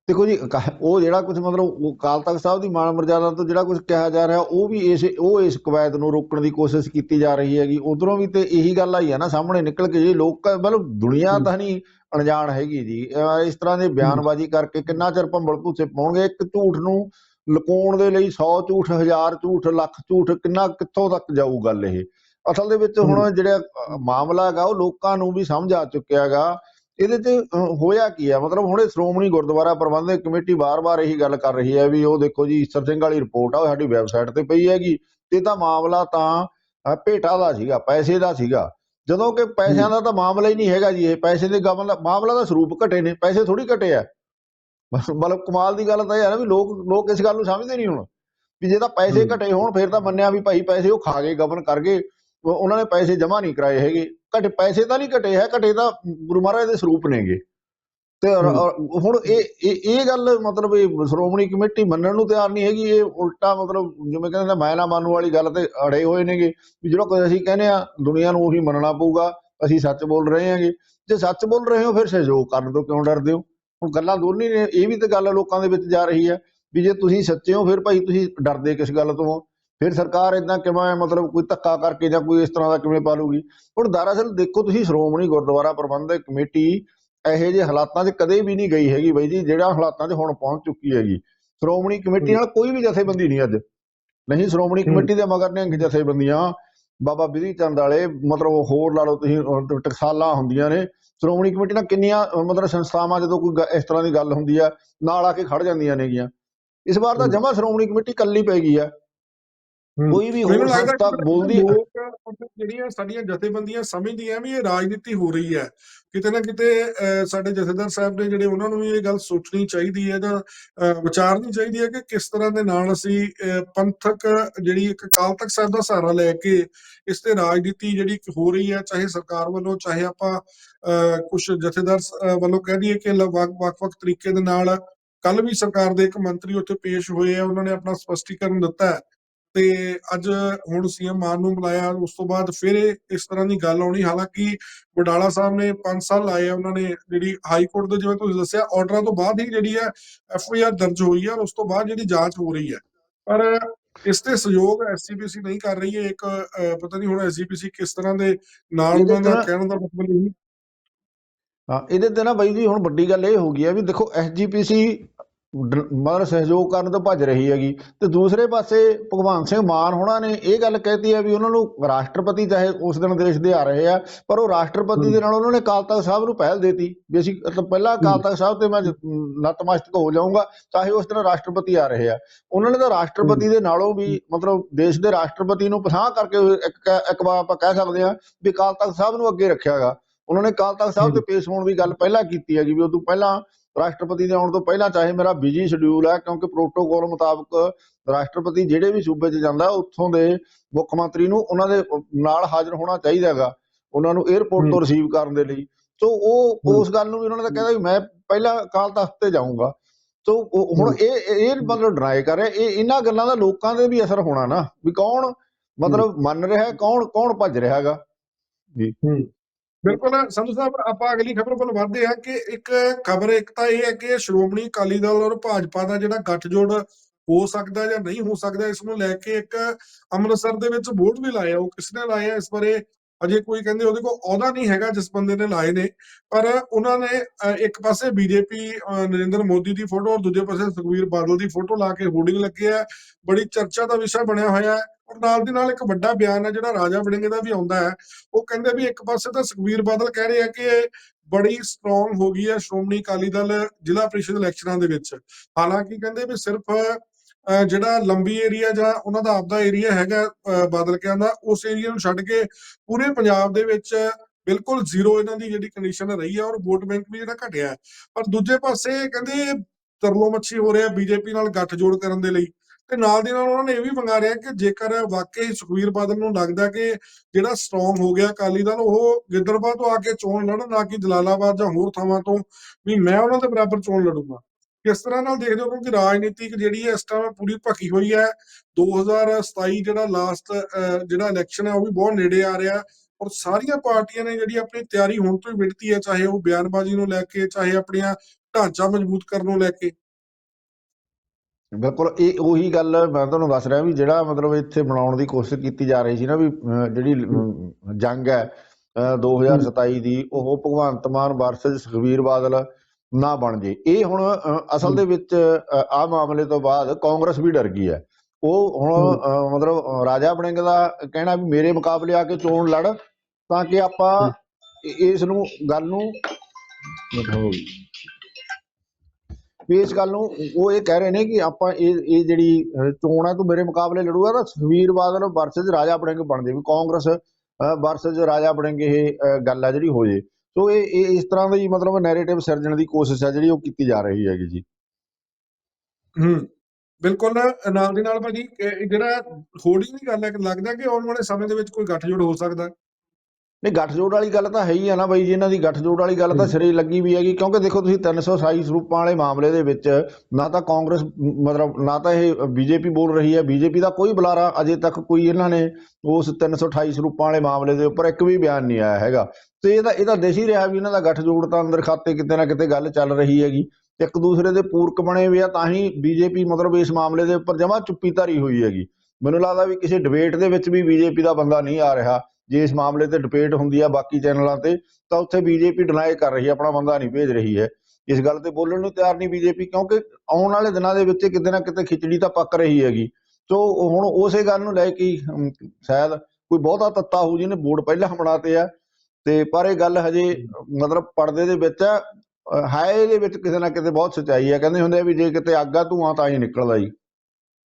ਦੇਖੋ ਜੀ ਉਹ ਜਿਹੜਾ ਕੁਝ ਮਤਲਬ ਉਹ ਅਕਾਲ ਤਖਤ ਸਾਹਿਬ ਦੀ ਮਾਨ ਮਰਜ਼ਾਦਾ ਤੋਂ ਜਿਹੜਾ ਕੁਝ ਕਿਹਾ ਜਾ ਰਿਹਾ ਉਹ ਵੀ ਇਸ ਉਹ ਇਸ ਕਵਾਇਦ ਨੂੰ ਰੋਕਣ ਦੀ ਕੋਸ਼ਿਸ਼ ਕੀਤੀ ਜਾ ਰਹੀ ਹੈਗੀ ਉਧਰੋਂ ਵੀ ਤੇ ਇਹੀ ਗੱਲ ਆਈ ਹੈ ਨਾ ਸਾਹਮਣੇ ਨਿਕਲ ਕੇ ਜੀ ਲੋਕ ਮਤਲਬ ਦੁਨੀਆ। ਤਾਂ ਨਹੀਂ ਅਣਜਾਣ ਹੈਗੀ ਜੀ। ਇਸ ਤਰ੍ਹਾਂ ਦੇ ਬਿਆਨਬਾਜ਼ੀ ਕਰਕੇ ਕਿੰਨਾ ਚਿਰ ਭੰਬਲ ਭੂਸੇ ਪਾਉਣਗੇ? ਇੱਕ ਝੂਠ ਨੂੰ ਲੁਕਾਉਣ ਦੇ ਲਈ 100 ਝੂਠ ਹਜ਼ਾਰ ਝੂਠ ਲੱਖ ਝੂਠ ਕਿੰਨਾ ਕਿੱਥੋਂ ਤੱਕ ਜਾਊ ਗੱਲ ਇਹ? ਅਸਲ ਦੇ ਵਿੱਚ ਹੁਣ ਜਿਹੜਾ ਮਾਮਲਾ ਹੈਗਾ ਉਹ ਲੋਕਾਂ ਨੂੰ ਵੀ ਸਮਝ ਆ ਚੁੱਕਿਆ ਹੈਗਾ। ਇਹਦੇ ਅਹ, ਹੋਇਆ ਕੀ ਆ? ਮਤਲਬ ਹੁਣ ਇਹ ਸ਼੍ਰੋਮਣੀ ਗੁਰਦੁਆਰਾ ਪ੍ਰਬੰਧਕ ਕਮੇਟੀ ਵਾਰ-ਵਾਰ ਇਹੀ ਗੱਲ ਕਰ ਰਹੀ ਹੈ ਵੀ ਉਹ ਦੇਖੋ ਜੀ ਈਸਰ ਸਿੰਘ ਵਾਲੀ ਰਿਪੋਰਟ ਆ ਉਹ ਸਾਡੀ ਵੈਬਸਾਈਟ ਤੇ ਪਈ ਹੈਗੀ। ਇਹ ਤਾਂ ਮਾਮਲਾ ਤਾਂ ਭੇਟਾ ਦਾ ਸੀਗਾ ਪੈਸੇ ਦਾ ਸੀਗਾ। ਜਦੋਂ ਕਿ ਪੈਸਿਆਂ ਦਾ ਤਾਂ ਮਾਮਲਾ ਹੀ ਨਹੀਂ ਹੈਗਾ ਜੀ ਇਹ ਪੈਸੇ ਦੇ ਮਾਮਲਾ ਦਾ ਸਰੂਪ ਘਟੇ ਨੇ ਪੈਸੇ ਥੋੜੀ ਘਟੇ ਆ। ਬਸ ਮਤਲਬ ਕਮਾਲ ਦੀ ਗੱਲ ਤਾਂ ਇਹ ਹੈ ਨਾ ਵੀ ਲੋਕ ਲੋਕ ਇਸ ਗੱਲ ਨੂੰ ਸਮਝਦੇ ਨਹੀਂ ਹੁਣ ਵੀ ਜੇ ਤਾਂ ਪੈਸੇ। ਘਟੇ ਹੋਣ ਫਿਰ ਤਾਂ ਮੰਨਿਆ ਵੀ ਭਾਈ ਪੈਸੇ ਉਹ ਖਾ ਗਏ ਗਵਨ ਕਰ ਗਏ ਉਹ- ਉਹਨਾਂ ਨੇ ਪੈਸੇ ਜਮ੍ਹਾਂ ਨਹੀਂ ਕਰਾਏ ਹੈਗੇ। ਘਟੇ ਪੈਸੇ ਤਾਂ ਨਹੀਂ ਘਟੇ ਹੈ ਘਟੇ ਤਾਂ ਗੁਰੂ ਮਹਾਰਾਜ ਦੇ ਸਰੂਪ ਨੇਗੇ। ਤੇ ਹੁਣ ਇਹ ਇਹ ਇਹ ਗੱਲ ਮਤਲਬ ਇਹ ਸ਼੍ਰੋਮਣੀ ਕਮੇਟੀ ਮੰਨਣ ਨੂੰ ਤਿਆਰ ਨਹੀਂ ਹੈਗੀ ਇਹ ਉਲਟਾ ਮਤਲਬ ਜਿਵੇਂ ਕਹਿੰਦੇ ਨੇ ਮੈਂ ਨਾ ਮੰਨੂ ਵਾਲੀ ਗੱਲ ਤੇ ਅੜੇ ਹੋਏ ਨੇਗੇ ਵੀ ਜਿਹੜਾ ਕੁਝ ਅਸੀਂ ਕਹਿੰਦੇ ਆ ਦੁਨੀਆ ਨੂੰ ਉਹੀ ਮੰਨਣਾ ਪਊਗਾ ਅਸੀਂ ਸੱਚ ਬੋਲ ਰਹੇ ਹਾਂਗੇ। ਜੇ ਸੱਚ ਬੋਲ ਰਹੇ ਹੋ ਫਿਰ ਸਹਿਯੋਗ ਕਰਨ ਤੋਂ ਕਿਉਂ ਡਰਦੇ ਹੋ? ਹੁਣ ਗੱਲਾਂ ਦੋਨੇ ਨੇ ਇਹ ਵੀ ਤੇ ਗੱਲ ਲੋਕਾਂ ਦੇ ਵਿੱਚ ਜਾ ਰਹੀ ਹੈ ਵੀ ਜੇ ਤੁਸੀਂ ਸੱਚੇ ਹੋ ਫਿਰ ਭਾਈ ਤੁਸੀਂ ਡਰਦੇ ਕਿਸ ਗੱਲ ਤੋਂ ਹੋ? ਫਿਰ ਸਰਕਾਰ ਇਦਾਂ ਕਿਵੇਂ ਮਤਲਬ ਕੋਈ ਧੱਕਾ ਕਰਕੇ ਜਾਂ ਕੋਈ ਇਸ ਤਰ੍ਹਾਂ ਦਾ ਕਿਵੇਂ ਪਾਲੂਗੀ? ਹੁਣ ਦਰਅਸਲ ਦੇਖੋ ਤੁਸੀਂ ਸ਼੍ਰੋਮਣੀ ਗੁਰਦੁਆਰਾ ਪ੍ਰਬੰਧਕ ਕਮੇਟੀ ਇਹੋ ਜਿਹੇ ਹਾਲਾਤਾਂ 'ਚ ਕਦੇ ਵੀ ਨਹੀਂ ਗਈ ਹੈਗੀ ਬਾਈ ਜੀ ਜਿਹੜਾ ਹਾਲਾਤਾਂ 'ਚ ਹੁਣ ਪਹੁੰਚ ਚੁੱਕੀ ਹੈਗੀ ਸ਼੍ਰੋਮਣੀ ਕਮੇਟੀ ਨਾਲ ਕੋਈ ਵੀ ਜਥੇਬੰਦੀ ਨਹੀਂ ਅੱਜ ਨਹੀਂ ਸ਼੍ਰੋਮਣੀ। ਕਮੇਟੀ ਦੇ ਮਗਰ ਨੇ ਜਥੇਬੰਦੀਆਂ ਬਾਬਾ ਬਿਧੀ ਚੰਦ ਵਾਲੇ ਮਤਲਬ ਹੋਰ ਲਾ ਲਓ ਤੁਸੀਂ ਟਕਸਾਲਾਂ ਹੁੰਦੀਆਂ ਨੇ ਸ਼੍ਰੋਮਣੀ ਕਮੇਟੀ ਨਾਲ ਕਿੰਨੀਆਂ ਮਤਲਬ ਸੰਸਥਾਵਾਂ ਜਦੋਂ ਕੋਈ ਇਸ ਤਰ੍ਹਾਂ ਦੀ ਗੱਲ ਹੁੰਦੀ ਆ ਨਾਲ ਆ ਕੇ ਖੜ ਜਾਂਦੀਆਂ ਨੇਗੀਆਂ ਇਸ ਵਾਰ ਤਾਂ। ਜਮਾ ਸ਼੍ਰੋਮਣੀ ਕਮੇਟੀ ਕੱਲੀ ਪੈ ਗਈ ਆ। ਕੋਈ ਵੀ ਹੋਰ ਸੰਸਥਾ ਬੋਲਦੀ ਜਿਹੜੀਆਂ ਸਾਡੀਆਂ ਜਥੇਬੰਦੀਆਂ ਸਮਝਦੀਆਂ ਵੀ ਇਹ ਰਾਜਨੀਤੀ ਹੋ ਰਹੀ ਹੈ ਕਿਤੇ ਨਾ ਕਿਤੇ ਸਾਡੇ ਜਥੇਦਾਰ ਸਾਹਿਬ ਨੇ ਜਿਹੜੇ ਉਹਨਾਂ ਨੂੰ ਵੀ ਇਹ ਗੱਲ ਸੋਚਣੀ ਚਾਹੀਦੀ ਹੈ ਜਾਂ ਵਿਚਾਰਨੀ ਚਾਹੀਦੀ ਹੈ ਕਿ ਕਿਸ ਤਰ੍ਹਾਂ ਦੇ ਨਾਲ ਅਸੀਂ ਪੰਥਕ ਜਿਹੜੀ ਇੱਕ ਅਕਾਲ ਤਖਤ ਸਾਹਿਬ ਦਾ ਸਹਾਰਾ ਲੈ ਕੇ ਇਸ ਤੇ ਰਾਜਨੀਤੀ ਜਿਹੜੀ ਹੋ ਰਹੀ ਹੈ ਚਾਹੇ ਸਰਕਾਰ ਵੱਲੋਂ ਚਾਹੇ ਆਪਾਂ ਕੁਝ ਜਥੇਦਾਰ ਵੱਲੋਂ ਕਹਿ ਦਈਏ ਕਿ ਵੱਖ-ਵੱਖ ਤਰੀਕੇ ਦੇ ਨਾਲ ਕੱਲ ਵੀ ਸਰਕਾਰ ਦੇ ਇੱਕ ਮੰਤਰੀ ਉੱਥੇ ਪੇਸ਼ ਹੋਏ ਆ ਉਹਨਾਂ ਨੇ ਆਪਣਾ ਸਪਸ਼ਟੀਕਰਨ ਦਿੱਤਾ ਹੈ। ਤੇ ਅੱਜ ਹੁਣ ਸੀਐਮ ਮਾਨ ਨੂੰ ਬੁਲਾਇਆ ਉਸ ਤੋਂ ਬਾਅਦ ਫਿਰ ਇਸ ਤਰ੍ਹਾਂ ਦੀ ਗੱਲ ਆਉਣੀ। ਹਾਲਾਂਕਿ ਵਡਾਲਾ ਸਾਹਿਬ ਨੇ 5 ਸਾਲ ਲਾਏ ਆ ਉਹਨਾਂ ਨੇ ਜਿਹੜੀ ਹਾਈ ਕੋਰਟ ਦੇ ਜਿਵੇਂ ਤੁਸੀਂ ਦੱਸਿਆ ਆਰਡਰਾਂ ਤੋਂ ਬਾਅਦ ਹੀ ਜਿਹੜੀ ਹੈ ਐਫ ਆਈ ਆਰ ਦਰਜ ਹੋਈ ਹੈ ਔਰ ਉਸ ਤੋਂ ਬਾਅਦ ਜਿਹੜੀ ਜਾਂਚ ਹੋ ਰਹੀ ਹੈ। ਪਰ ਇਸ ਤੇ ਸਹਿਯੋਗ ਐਸਜੀਪੀਸੀ ਨਹੀਂ ਕਰ ਰਹੀ ਹੈ। ਇੱਕ ਪਤਾ ਨਹੀਂ ਹੁਣ ਐਸਜੀਪੀਸੀ ਕਿਸ ਤਰ੍ਹਾਂ ਦੇ ਨਾਲ ਉਹਨਾਂ ਦਾ ਕਹਿਣ ਦਾ ਮਤਲਬ ਨਹੀਂ। ਹਾਂ ਇਹਦੇ ਤੇ ਨਾ ਬਾਈ ਜੀ ਹੁਣ ਵੱਡੀ ਗੱਲ ਇਹ ਹੋ ਗਈ ਹੈ ਵੀ ਦੇਖੋ ਐਸਜੀਪੀਸੀ ਮਤਲਬ ਸਹਿਯੋਗ ਕਰਨ ਤੋਂ ਭੱਜ ਰਹੀ ਹੈਗੀ। ਤੇ ਦੂਸਰੇ ਪਾਸੇ ਭਗਵਾਨ ਸਿੰਘ ਮਾਨ ਹੋਣਾ ਨੇ ਇਹ ਗੱਲ ਕਹਿਤੀ ਹੈ ਵੀ ਉਹਨਾਂ ਨੂੰ ਰਾਸ਼ਟਰਪਤੀ ਚਾਹੇ ਉਸ ਦਿਨ ਦੇਸ਼ ਦੇ ਆ ਰਹੇ ਆ ਪਰ ਉਹ ਰਾਸ਼ਟਰਪਤੀ ਦੇ ਨਾਲ ਉਹਨਾਂ ਨੇ ਅਕਾਲ ਤਖਤ ਸਾਹਿਬ ਨੂੰ ਪਹਿਲ ਦੇਤੀ ਵੀ ਅਸੀਂ ਮਤਲਬ ਪਹਿਲਾਂ ਅਕਾਲ ਤਖਤ ਸਾਹਿਬ ਤੇ ਮੈਂ ਨਤਮਸਤਕ ਹੋ ਜਾਊਂਗਾ ਚਾਹੇ ਉਸ ਦਿਨ ਰਾਸ਼ਟਰਪਤੀ ਆ ਰਹੇ ਆ। ਉਹਨਾਂ ਨੇ ਤਾਂ ਰਾਸ਼ਟਰਪਤੀ ਦੇ ਨਾਲੋਂ ਵੀ ਮਤਲਬ ਦੇਸ਼ ਦੇ ਰਾਸ਼ਟਰਪਤੀ ਨੂੰ ਪਛਾਣ ਕਰਕੇ ਇੱਕ ਇੱਕ ਵਾਰ ਆਪਾਂ ਕਹਿ ਸਕਦੇ ਹਾਂ ਵੀ ਅਕਾਲ ਤਖਤ ਸਾਹਿਬ ਨੂੰ ਅੱਗੇ ਰੱਖਿਆਗਾ ਉਹਨਾਂ ਨੇ ਅਕਾਲ ਤਖਤ ਸਾਹਿਬ ਤੇ ਪੇਸ਼ ਹੋਣ ਦੀ ਗੱਲ ਪਹਿਲਾਂ ਕੀਤੀ ਹੈਗੀ ਵੀ ਉਦੋਂ ਪਹਿਲਾਂ ਰਾਸ਼ਟਰਪਤੀ ਦੇ ਆਉਣ ਤੋਂ ਪਹਿਲਾਂ ਚਾਹੇ ਮੇਰਾ ਬਿਜ਼ੀ ਸ਼ਡਿਊਲ ਹੈ ਕਿਉਂਕਿ ਪ੍ਰੋਟੋਕੋਲ ਮੁਤਾਬਕ ਰਾਸ਼ਟਰਪਤੀ ਜਿਹੜੇ ਵੀ ਸੂਬੇ 'ਚ ਜਾਂਦਾ ਉੱਥੋਂ ਦੇ ਮੁੱਖ ਮੰਤਰੀ ਨੂੰ ਉਹਨਾਂ ਦੇ ਨਾਲ ਹਾਜ਼ਰ ਹੋਣਾ ਚਾਹੀਦਾ ਹੈਗਾ ਉਹਨਾਂ ਨੂੰ 에ਅਰਪੋਰਟ ਤੋਂ ਹੂੰ। ਰਿਸੀਵ ਕਰਨ ਦੇ ਲਈ ਸੋ ਉਹ। ਉਸ ਗੱਲ ਨੂੰ ਵੀ ਉਹਨਾਂ ਨੇ ਤਾਂ ਕਹਿੰਦਾ ਵੀ ਮੈਂ ਪਹਿਲਾਂ ਅਕਾਲ ਤਖਤ ਤੇ ਜਾਊਂਗਾ ਸੋ ਉਹ- ਹੁਣ। ਇਹ ਇਹ ਮਤਲਬ ਡਰਾਈ ਕਰ ਰਿਹਾ ਇਹ ਇਹਨਾਂ ਗੱਲਾਂ ਦਾ ਲੋਕਾਂ ਦੇ ਵੀ ਅਸਰ ਹੋਣਾ ਨਾ ਵੀ ਕੌਣ ਮਤਲਬ ਮੰਨ ਰਿਹਾ ਹੈ, ਕੌਣ ਕੌਣ ਭੱਜ ਰਿਹਾ ਹੈਗਾ ਹੂੰ ਬਿਲਕੁਲ, ਸੰਧੂ ਸਾਹਿਬ, ਆਪਾਂ ਅਗਲੀ ਖਬਰ ਵੱਲ ਵਧਦੇ ਹਾਂ ਕਿ ਇੱਕ ਖਬਰ, ਇੱਕ ਤਾਂ ਇਹ ਹੈ ਕਿ ਸ਼੍ਰੋਮਣੀ ਅਕਾਲੀ ਦਲ ਔਰ ਭਾਜਪਾ ਦਾ ਜਿਹੜਾ ਗੱਠਜੋੜ ਹੋ ਸਕਦਾ ਜਾਂ ਨਹੀਂ ਹੋ ਸਕਦਾ, ਇਸ ਨੂੰ ਲੈ ਕੇ ਇੱਕ ਅੰਮ੍ਰਿਤਸਰ ਦੇ ਵਿੱਚ ਬੋਰਡ ਵੀ ਲਾਇਆ, ਉਹ ਕਿਸ ਨੇ ਲਾਇਆ, ਇਸ ਬਾਰੇ ਅਜੇ ਕੋਈ ਕਹਿੰਦੇ ਉਹਦੇ ਕੋਲ ਅਹੁਦਾ ਨਹੀਂ ਹੈਗਾ ਜਿਸ ਬੰਦੇ ਨੇ ਲਾਏ ਨੇ, ਪਰ ਉਹਨਾਂ ਨੇ ਇੱਕ ਪਾਸੇ ਬੀਜੇਪੀ ਨਰਿੰਦਰ ਮੋਦੀ ਦੀ ਫੋਟੋ ਔਰ ਦੂਜੇ ਪਾਸੇ ਸੁਖਵੀਰ ਬਾਦਲ ਦੀ ਫੋਟੋ ਲਾ ਕੇ ਹੋਰਡਿੰਗ ਲੱਗੇ ਹੈ। ਬੜੀ ਚਰਚਾ ਦਾ ਵਿਸ਼ਾ ਬਣਿਆ ਹੋਇਆ ਹੈ ਔਰ ਨਾਲ ਦੀ ਨਾਲ ਇੱਕ ਵੱਡਾ ਬਿਆਨ ਹੈ ਜਿਹੜਾ ਰਾਜਾ ਵੜਿੰਗ ਦਾ ਵੀ ਆਉਂਦਾ ਹੈ। ਉਹ ਕਹਿੰਦੇ ਵੀ ਇੱਕ ਪਾਸੇ ਤਾਂ ਸੁਖਵੀਰ ਬਾਦਲ ਕਹਿ ਰਹੇ ਆ ਕਿ ਇਹ ਬੜੀ ਸਟਰੋਂਗ ਹੋ ਗਈ ਹੈ ਸ਼੍ਰੋਮਣੀ ਅਕਾਲੀ ਦਲ ਜ਼ਿਲ੍ਹਾ ਪ੍ਰੀਸ਼ਦ ਇਲੈਕਸ਼ਨਾਂ ਦੇ ਵਿੱਚ। ਹਾਲਾਂਕਿ ਕਹਿੰਦੇ ਵੀ ਸਿਰਫ ਜਿਹੜਾ ਲੰਬੀ ਏਰੀਆ ਜਾਂ ਉਹਨਾਂ ਦਾ ਆਪਦਾ ਏਰੀਆ ਹੈਗਾ ਅਹ, ਬਾਦਲ ਕਿਆਂ ਦਾ ਉਸ ਏਰੀਆ ਨੂੰ ਛੱਡ ਕੇ ਪੂਰੇ ਪੰਜਾਬ ਦੇ ਵਿੱਚ ਬਿਲਕੁਲ ਜ਼ੀਰੋ ਇਹਨਾਂ ਦੀ ਜਿਹੜੀ ਕੰਡੀਸ਼ਨ ਰਹੀ ਹੈ ਔਰ ਵੋਟ ਬੈਂਕ ਵੀ ਜਿਹੜਾ ਘਟਿਆ ਪਰ ਦੂਜੇ ਪਾਸੇ ਕਹਿੰਦੇ ਤਰਲੋ ਮੱਛੀ ਹੋ ਰਿਹਾ ਬੀਜੇਪੀ ਨਾਲ ਗੱਠਜੋੜ ਕਰਨ ਦੇ ਲਈ। ਤੇ ਨਾਲ ਦੀ ਨਾਲ ਉਹਨਾਂ ਨੇ ਇਹ ਵੀ ਮੰਗਾ ਰਿਹਾ ਕਿ ਜੇਕਰ ਵਾਕਈ ਸੁਖਵੀਰ ਬਾਦਲ ਨੂੰ ਲੱਗਦਾ ਕਿ ਜਿਹੜਾ ਸਟਰੋਂਗ ਹੋ ਗਿਆ ਅਕਾਲੀ ਦਲ ਉਹ ਗਿੱਦੜਬਾਹ ਤੋਂ ਆ ਕੇ ਚੋਣ ਲੜਨ ਨਾ ਕਿ ਜਲਾਲਾਬਾਦ ਜਾਂ ਹੋਰ ਥਾਵਾਂ ਤੋਂ ਵੀ ਮੈਂ ਉਹਨਾਂ ਦੇ ਬਰਾਬਰ ਚੋਣ ਲੜੂੰਗਾ। ਕਿਸ ਤਰ੍ਹਾਂ ਨਾਲ ਦੇਖਦੇ ਹੋ? ਕਿਉਂਕਿ ਰਾਜਨੀਤਿਕ ਜਿਹੜੀ ਹੈ ਇਸ ਟਾਈਮ ਪੂਰੀ ਭਖੀ ਹੋਈ ਹੈ। 2027 ਜਿਹੜਾ ਲਾਸਟ ਜਿਹੜਾ ਇਲੈਕਸ਼ਨ ਹੈ ਉਹ ਵੀ ਬਹੁਤ ਨੇੜੇ ਆ ਰਿਹਾ। ਔਰ ਸਾਰੀਆਂ ਪਾਰਟੀਆਂ ਨੇ ਜਿਹੜੀ ਆਪਣੀ ਤਿਆਰੀ ਹੁਣ ਤੋਂ ਹੀ ਵਿੱਢਤੀ ਹੈ ਚਾਹੇ ਉਹ ਬਿਆਨਬਾਜ਼ੀ ਨੂੰ ਲੈ ਕੇ ਚਾਹੇ ਆਪਣੀਆਂ ਢਾਂਚਾ ਮਜ਼ਬੂਤ ਕਰਨ ਨੂੰ ਲੈ ਕੇ। ਬਿਲਕੁਲ ਇਹ ਉਹੀ ਗੱਲ ਮੈਂ ਤੁਹਾਨੂੰ ਦੱਸ ਰਿਹਾ ਵੀ ਜਿਹੜਾ ਮਤਲਬ ਇੱਥੇ ਬਣਾਉਣ ਦੀ ਕੋਸ਼ਿਸ਼ ਕੀਤੀ ਜਾ ਰਹੀ ਸੀ ਨਾ ਵੀ ਜਿਹੜੀ ਜੰਗ ਹੈ ਅਹ, 2027 ਦੀ ਉਹ ਭਗਵੰਤ ਮਾਨ ਵਰਸਸ ਸੁਖਬੀਰ ਬਾਦਲ ਨਾ ਬਣ ਜੇ। ਇਹ ਹੁਣ ਅਸਲ ਦੇ ਵਿੱਚ ਆ ਮਾਮਲੇ ਤੋਂ ਬਾਅਦ ਕਾਂਗਰਸ ਵੀ ਡਰ ਗਈ ਹੈ। ਉਹ ਹੁਣ ਮਤਲਬ ਰਾਜਾ ਵੜਿੰਗ ਦਾ ਕਹਿਣਾ ਵੀ ਮੇਰੇ ਮੁਕਾਬਲੇ ਆ ਕੇ ਚੋਣ ਲੜ ਤਾਂ ਕਿ ਆਪਾਂ ਇਸ ਨੂੰ ਗੱਲ ਨੂੰ ਵੀ ਇਸ ਗੱਲ ਨੂੰ ਉਹ ਇਹ ਕਹਿ ਰਹੇ ਨੇ ਕਿ ਆਪਾਂ ਇਹ ਇਹ ਜਿਹੜੀ ਚੋਣ ਹੈ ਤੂੰ ਮੇਰੇ ਮੁਕਾਬਲੇ ਲੜੂਗਾ ਤਾਂ ਸੁਖਬੀਰ ਬਾਦਲ ਵਰਸਸ ਰਾਜਾ ਵੜਿੰਗ ਬਣ ਜੇ। ਵੀ ਕਾਂਗਰਸ ਵਰਸਸ ਰਾਜਾ ਵੜਿੰਗ ਇਹ ਗੱਲ ਹੈ ਜਿਹੜੀ ਹੋ ਜੇ। ਸੋ ਇਹ ਇਸ ਤਰ੍ਹਾਂ ਦੀ ਮਤਲਬ ਨੈਰੇਟਿਵ ਸਿਰਜਣ ਦੀ ਕੋਸ਼ਿਸ਼ ਹੈ ਜਿਹੜੀ ਉਹ ਕੀਤੀ ਜਾ ਰਹੀ ਹੈਗੀ ਜੀ। ਹੂੰ, ਬਿਲਕੁਲ, ਨਾਲ ਦੀ ਨਾਲ ਭਾਜੀ ਜਿਹੜਾ ਹੋਰਡਿੰਗ ਦੀ ਗੱਲ ਹੈ ਕਿ ਲੱਗਦਾ ਕਿ ਆਉਣ ਵਾਲੇ ਸਮੇਂ ਦੇ ਵਿੱਚ ਕੋਈ ਗੱਠਜੋੜ ਹੋ ਸਕਦਾ। ਨਹੀਂ ਗੱਠਜੋੜ ਵਾਲੀ ਗੱਲ ਤਾਂ ਹੈ ਹੀ ਆ ਨਾ ਬਾਈ ਜੀ ਇਹਨਾਂ ਦੀ ਗੱਠਜੋੜ ਵਾਲੀ ਗੱਲ ਤਾਂ। ਸਿਰੇ ਲੱਗੀ ਵੀ ਹੈਗੀ ਕਿਉਂਕਿ ਦੇਖੋ ਤੁਸੀਂ 327 ਸਰੂਪਾਂ ਵਾਲੇ ਮਾਮਲੇ ਦੇ ਵਿੱਚ ਨਾ ਤਾਂ ਕਾਂਗਰਸ ਮਤਲਬ ਨਾ ਤਾਂ ਇਹ ਬੀਜੇਪੀ ਬੋਲ ਰਹੀ ਹੈ ਬੀਜੇਪੀ ਦਾ ਕੋਈ ਬੁਲਾਰਾ ਅਜੇ ਤੱਕ ਕੋਈ ਇਹਨਾਂ ਨੇ ਉਸ 328 ਸਰੂਪਾਂ ਵਾਲੇ ਮਾਮਲੇ ਦੇ ਉੱਪਰ ਇੱਕ ਵੀ ਬਿਆਨ ਨਹੀਂ ਆਇਆ ਹੈਗਾ। ਤੇ ਇਹਦਾ ਇਹਦਾ ਦਿਸ ਹੀ ਰਿਹਾ ਵੀ ਇਹਨਾਂ ਦਾ ਗੱਠਜੋੜ ਤਾਂ ਅੰਦਰ ਖਾਤੇ ਕਿਤੇ ਨਾ ਕਿਤੇ ਗੱਲ ਚੱਲ ਰਹੀ ਹੈਗੀ। ਇੱਕ ਦੂਸਰੇ ਦੇ ਪੂਰਕ ਬਣੇ ਹੋਏ ਆ ਤਾਂ ਹੀ ਬੀਜੇਪੀ ਮਤਲਬ ਇਸ ਮਾਮਲੇ ਦੇ ਉੱਪਰ ਜਮਾ ਚੁੱਪੀ ਧਾਰੀ ਹੋਈ ਹੈਗੀ। ਮੈਨੂੰ ਲੱਗਦਾ ਵੀ ਕਿਸੇ ਡਿਬੇਟ ਦੇ ਵਿੱਚ ਵੀ ਬੀਜੇਪੀ ਦਾ ਬੰਦਾ ਨਹੀਂ ਆ ਰਿਹਾ। ਜੇ ਇਸ ਮਾਮਲੇ ਤੇ ਡਿਬੇਟ ਹੁੰਦੀ ਆ ਬਾਕੀ ਚੈਨਲਾਂ ਤੇ ਤਾਂ ਉੱਥੇ ਬੀਜੇਪੀ ਡਿਨਾਈ ਕਰ ਰਹੀ ਹੈ ਆਪਣਾ ਬੰਦਾ ਨਹੀਂ ਭੇਜ ਰਹੀ ਹੈ। ਇਸ ਗੱਲ ਤੇ ਬੋਲਣ ਨੂੰ ਤਿਆਰ ਨਹੀਂ ਬੀਜੇਪੀ ਕਿਉਂਕਿ ਆਉਣ ਵਾਲੇ ਦਿਨਾਂ ਦੇ ਵਿੱਚ ਕਿਤੇ ਨਾ ਕਿਤੇ ਖਿਚੜੀ ਤਾਂ ਪੱਕ ਰਹੀ ਹੈਗੀ। ਸੋ ਹੁਣ ਉਸੇ ਗੱਲ ਨੂੰ ਲੈ ਕੇ ਸ਼ਾਇਦ ਕੋਈ ਬਹੁਤਾ ਤੱਤਾ ਹੋ ਜਿਹਨੇ ਬੋਰਡ ਪਹਿਲਾਂ ਬਣਾਤੇ ਆ। ਤੇ ਪਰ ਇਹ ਗੱਲ ਹਜੇ ਮਤਲਬ ਪਰਦੇ ਦੇ ਵਿੱਚ ਆ, ਅਹ, ਹੈ ਇਹਦੇ ਵਿੱਚ ਕਿਸੇ ਨਾ ਕਿਤੇ ਬਹੁਤ ਸੱਚਾਈ ਹੈ ਕਹਿੰਦੇ ਹੁੰਦੇ ਆ ਵੀ ਜੇ ਕਿਤੇ ਅੱਗਾ ਧੂਆਂ ਤਾਂ ਹੀ ਨਿਕਲਦਾ ਜੀ।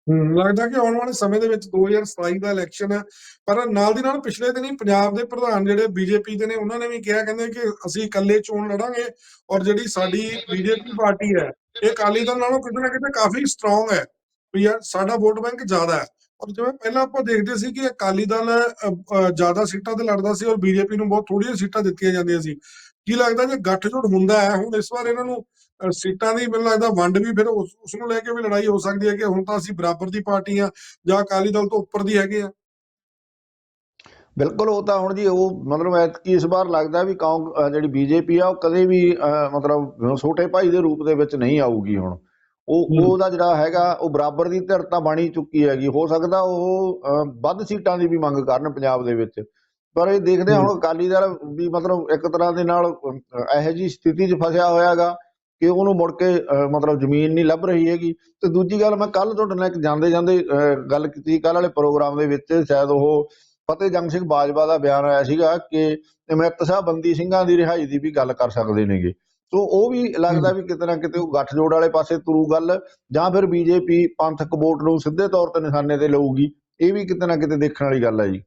ਲੱਗਦਾ ਕਿ ਆਉਣ ਵਾਲੇ ਸਮੇਂ ਦੇ ਵਿੱਚ 2027 ਦਾ ਇਲੈਕਸ਼ਨ ਹੈ, ਪਰ ਨਾਲ ਦੀ ਨਾਲ ਪਿਛਲੇ ਦਿਨੀ ਪੰਜਾਬ ਦੇ ਪ੍ਰਧਾਨ ਜਿਹੜੇ ਬੀਜੇਪੀ ਦੇ ਨੇ, ਉਹਨਾਂ ਨੇ ਵੀ ਕਿਹਾ, ਕਹਿੰਦੇ ਕਿ ਅਸੀਂ ਇਕੱਲੇ ਚੋਣ ਲੜਾਂਗੇ ਔਰ ਜਿਹੜੀ ਸਾਡੀ ਬੀਜੇਪੀ ਪਾਰਟੀ ਹੈ, ਇਹ ਅਕਾਲੀ ਦਲ ਨਾਲੋਂ ਕਿਤੇ ਨਾ ਕਿਤੇ ਕਾਫੀ ਸਟਰੋਂਗ ਹੈ ਵੀ ਯਾਰ ਸਾਡਾ ਵੋਟ ਬੈਂਕ ਜ਼ਿਆਦਾ ਹੈ। ਔਰ ਜਿਵੇਂ ਪਹਿਲਾਂ ਆਪਾਂ ਦੇਖਦੇ ਸੀ ਕਿ ਅਕਾਲੀ ਦਲ ਜ਼ਿਆਦਾ ਸੀਟਾਂ ਤੇ ਲੜਦਾ ਸੀ ਔਰ ਬੀਜੇਪੀ ਨੂੰ ਬਹੁਤ ਥੋੜ੍ਹੀਆਂ ਸੀਟਾਂ ਦਿੱਤੀਆਂ ਜਾਂਦੀਆਂ ਸੀ। ਕੀ ਲੱਗਦਾ ਜੇ ਗੱਠਜੋੜ ਹੁੰਦਾ ਹੈ, ਹੁਣ ਇਸ ਵਾਰ ਇਹਨਾਂ ਨੂੰ ਸੀਟਾਂ ਦੀ ਮੈਨੂੰ ਲੱਗਦਾ ਵੰਡ ਵੀ ਫਿਰ ਉਸ ਉਸ ਨੂੰ ਲੈ ਕੇ ਵੀ ਲੜਾਈ ਹੋ ਸਕਦੀ ਹੈ ਕਿ ਹੁਣ ਤਾਂ ਅਸੀਂ ਬਰਾਬਰ ਦੀ ਪਾਰਟੀ ਆ ਜਾਂ ਅਕਾਲੀ ਦਲ ਤੋਂ ਉੱਪਰ ਦੀ ਹੈਗੇ ਆ ਬਿਲਕੁਲ ਉਹ ਤਾਂ ਹੁਣ ਜੀ ਉਹ ਮਤਲਬ ਇਸ ਵਾਰ ਲੱਗਦਾ ਵੀ ਕਾਂਗ ਜਿਹੜੀ ਬੀਜੇਪੀ ਆ ਉਹ ਕਦੇ ਵੀ ਮਤਲਬ ਛੋਟੇ ਭਾਈ ਦੇ ਰੂਪ ਦੇ ਵਿੱਚ ਨਹੀਂ ਆਊਗੀ ਹੁਣ। ਉਹ। ਉਹਦਾ ਜਿਹੜਾ ਹੈਗਾ ਉਹ ਬਰਾਬਰ ਦੀ ਧਿਰ ਤਾਂ ਬਣੀ ਚੁੱਕੀ ਹੈਗੀ। ਹੋ ਸਕਦਾ ਉਹ ਵੱਧ ਸੀਟਾਂ ਦੀ ਵੀ ਮੰਗ ਕਰਨ ਪੰਜਾਬ ਦੇ ਵਿੱਚ। ਪਰ ਇਹ ਦੇਖਦੇ ਹਾਂ ਹੁਣ ਅਕਾਲੀ ਦਲ ਵੀ ਮਤਲਬ ਇੱਕ ਤਰ੍ਹਾਂ ਦੇ ਨਾਲ ਇਹੋ ਜੀ ਸਥਿਤੀ 'ਚ ਫਸਿਆ ਹੋਇਆਗਾ। ਕਿ ਉਹਨੂੰ ਮੁੜ ਕੇ ਮਤਲਬ ਜ਼ਮੀਨ ਨਹੀਂ ਲੱਭ ਰਹੀ ਹੈਗੀ। ਤੇ ਦੂਜੀ ਗੱਲ, ਮੈਂ ਕੱਲ ਤੁਹਾਡੇ ਨਾਲ ਇੱਕ ਜਾਂਦੇ ਜਾਂਦੇ ਗੱਲ ਕੀਤੀ। ਕੱਲ ਵਾਲੇ ਪ੍ਰੋਗਰਾਮ ਦੇ ਵਿੱਚ ਸ਼ਾਇਦ ਉਹ ਫਤਿਹ ਜੰਗ ਸਿੰਘ ਬਾਜਵਾ ਦਾ ਬਿਆਨ ਆਇਆ ਸੀਗਾ ਕਿ ਅਮਿਤ ਸ਼ਾਹ ਬੰਦੀ ਸਿੰਘਾਂ ਦੀ ਰਿਹਾਈ ਦੀ ਵੀ ਗੱਲ ਕਰ ਸਕਦੇ ਨੇਗੇ। ਸੋ ਉਹ ਵੀ ਲੱਗਦਾ ਵੀ ਕਿਤੇ ਨਾ ਕਿਤੇ ਉਹ ਗੱਠਜੋੜ ਵਾਲੇ ਪਾਸੇ ਤੁਰੂ ਗੱਲ, ਜਾਂ ਫਿਰ ਬੀਜੇਪੀ ਪੰਥਕ ਵੋਟ ਨੂੰ ਸਿੱਧੇ ਤੌਰ ਤੇ ਨਿਸ਼ਾਨੇ ਤੇ ਲਊਗੀ। ਇਹ ਵੀ ਕਿਤੇ ਨਾ ਕਿਤੇ ਦੇਖਣ ਵਾਲੀ ਗੱਲ ਹੈ ਜੀ।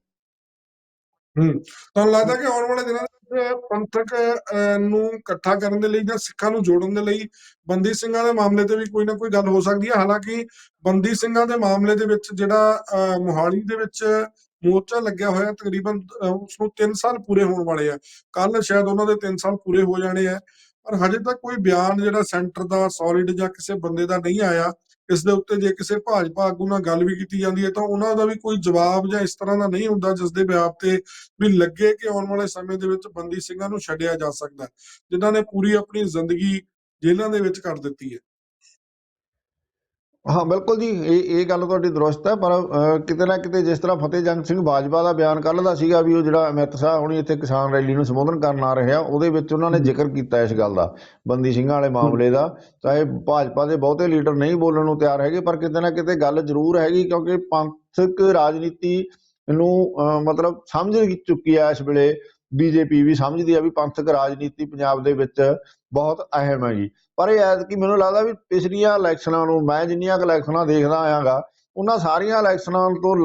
ਹੂੰ ਤੁਹਾਨੂੰ ਲੱਗਦਾ ਕਿ ਆਉਣ ਵਾਲੇ ਦਿਨਾਂ ਦੇ ਵਿੱਚ ਪੰਥਕ ਅ, ਨੂੰ ਇਕੱਠਾ ਕਰਨ ਦੇ ਲਈ ਜਾਂ ਸਿੱਖਾਂ ਨੂੰ ਜੋੜਨ ਦੇ ਲਈ ਬੰਦੀ ਸਿੰਘਾਂ ਦੇ ਮਾਮਲੇ ਤੇ ਵੀ ਕੋਈ ਨਾ ਕੋਈ ਗੱਲ ਹੋ ਸਕਦੀ ਹੈ। ਹਾਲਾਂਕਿ ਬੰਦੀ ਸਿੰਘਾਂ ਦੇ ਮਾਮਲੇ ਦੇ ਵਿੱਚ ਜਿਹੜਾ ਅਹ ਮੋਹਾਲੀ ਦੇ ਵਿੱਚ ਮੋਰਚਾ ਲੱਗਿਆ ਹੋਇਆ ਤਕਰੀਬਨ ਅ, ਉਸ ਨੂੰ 3 ਸਾਲ ਪੂਰੇ ਹੋਣ ਵਾਲੇ ਆ। ਕੱਲ ਸ਼ਾਇਦ ਉਹਨਾਂ ਦੇ 3 ਸਾਲ ਪੂਰੇ ਹੋ ਜਾਣੇ ਆ। ਪਰ ਹਜੇ ਤੱਕ ਕੋਈ ਬਿਆਨ ਜਿਹੜਾ ਸੈਂਟਰ ਦਾ ਸੋਲਿਡ ਜਾਂ ਕਿਸੇ ਬੰਦੇ ਦਾ ਨਹੀਂ ਆਇਆ। ਇਸ ਦੇ ਉੱਤੇ ਜੇ ਕਿਸੇ ਭਾਜਪਾ ਆਗੂ ਨਾਲ ਗੱਲ ਵੀ ਕੀਤੀ ਜਾਂਦੀ ਹੈ ਤਾਂ ਉਹਨਾਂ ਦਾ ਵੀ ਕੋਈ ਜਵਾਬ ਜਾਂ ਇਸ ਤਰ੍ਹਾਂ ਦਾ ਨਹੀਂ ਹੁੰਦਾ ਜਿਸ ਦੇ ਬਿਆਪ ਤੇ ਵੀ ਲੱਗੇ ਕਿ ਆਉਣ ਵਾਲੇ ਸਮੇਂ ਦੇ ਵਿੱਚ ਬੰਦੀ ਸਿੰਘਾਂ ਨੂੰ ਛੱਡਿਆ ਜਾ ਸਕਦਾ ਹੈ, ਜਿਨ੍ਹਾਂ ਨੇ ਪੂਰੀ ਆਪਣੀ ਜ਼ਿੰਦਗੀ ਜੇਲ੍ਹਾਂ ਦੇ ਵਿੱਚ ਕਰ ਦਿੱਤੀ ਹੈ। ਹਾਂ ਬਿਲਕੁਲ ਜੀ ਇਹ ਇਹ ਗੱਲ ਤੁਹਾਡੀ ਦਰੁਸਤ ਹੈ ਪਰ ਕਿਤੇ ਨਾ ਕਿਤੇ ਜਿਸ ਤਰ੍ਹਾਂ ਫਤਿਹ ਜੰਗ ਸਿੰਘ ਬਾਜਵਾ ਦਾ ਬਿਆਨ ਕੱਲ੍ਹ ਦਾ ਸੀਗਾ ਵੀ ਉਹ ਜਿਹੜਾ ਅਮਿਤ ਸ਼ਾਹ ਹੁਣੀ ਇੱਥੇ ਕਿਸਾਨ ਰੈਲੀ ਨੂੰ ਸੰਬੋਧਨ ਕਰਨ ਆ ਰਿਹਾ ਉਹਦੇ ਵਿੱਚ ਉਹਨਾਂ ਨੇ। ਜ਼ਿਕਰ ਕੀਤਾ ਇਸ ਗੱਲ ਦਾ ਬੰਦੀ ਸਿੰਘਾਂ ਵਾਲੇ ਮਾਮਲੇ ਦਾ ਚਾਹੇ ਭਾਜਪਾ ਦੇ ਬਹੁਤੇ ਲੀਡਰ ਨਹੀਂ ਬੋਲਣ ਨੂੰ ਤਿਆਰ ਹੈਗੇ ਪਰ ਕਿਤੇ ਨਾ ਕਿਤੇ ਗੱਲ ਜ਼ਰੂਰ ਹੈਗੀ ਕਿਉਂਕਿ ਪੰਥਕ ਰਾਜਨੀਤੀ ਨੂੰ ਮਤਲਬ ਸਮਝ ਚੁੱਕੀ ਹੈ ਇਸ ਵੇਲੇ ਬੀਜੇਪੀ ਵੀ ਸਮਝਦੀ ਆ ਵੀ ਪੰਥਕ ਰਾਜਨੀਤੀ ਪੰਜਾਬ ਦੇ ਵਿੱਚ ਬਹੁਤ ਅਹਿਮ ਹੈਗੀ ਪਰ ਇਹ ਐਤਕੀ ਮੈਨੂੰ ਲੱਗਦਾ ਵੀ ਪਿਛਲੀਆਂ ਇਲੈਕਸ਼ਨਾਂ ਨੂੰ ਮੈਂ ਜਿੰਨੀਆਂ ਇਲੈਕਸ਼ਨਾਂ ਦੇਖਦਾ ਆਇਆਗਾ ਉਹਨਾਂ ਸਾਰੀਆਂ ਇਲੈਕਸ਼ਨਾਂ ਤੋਂ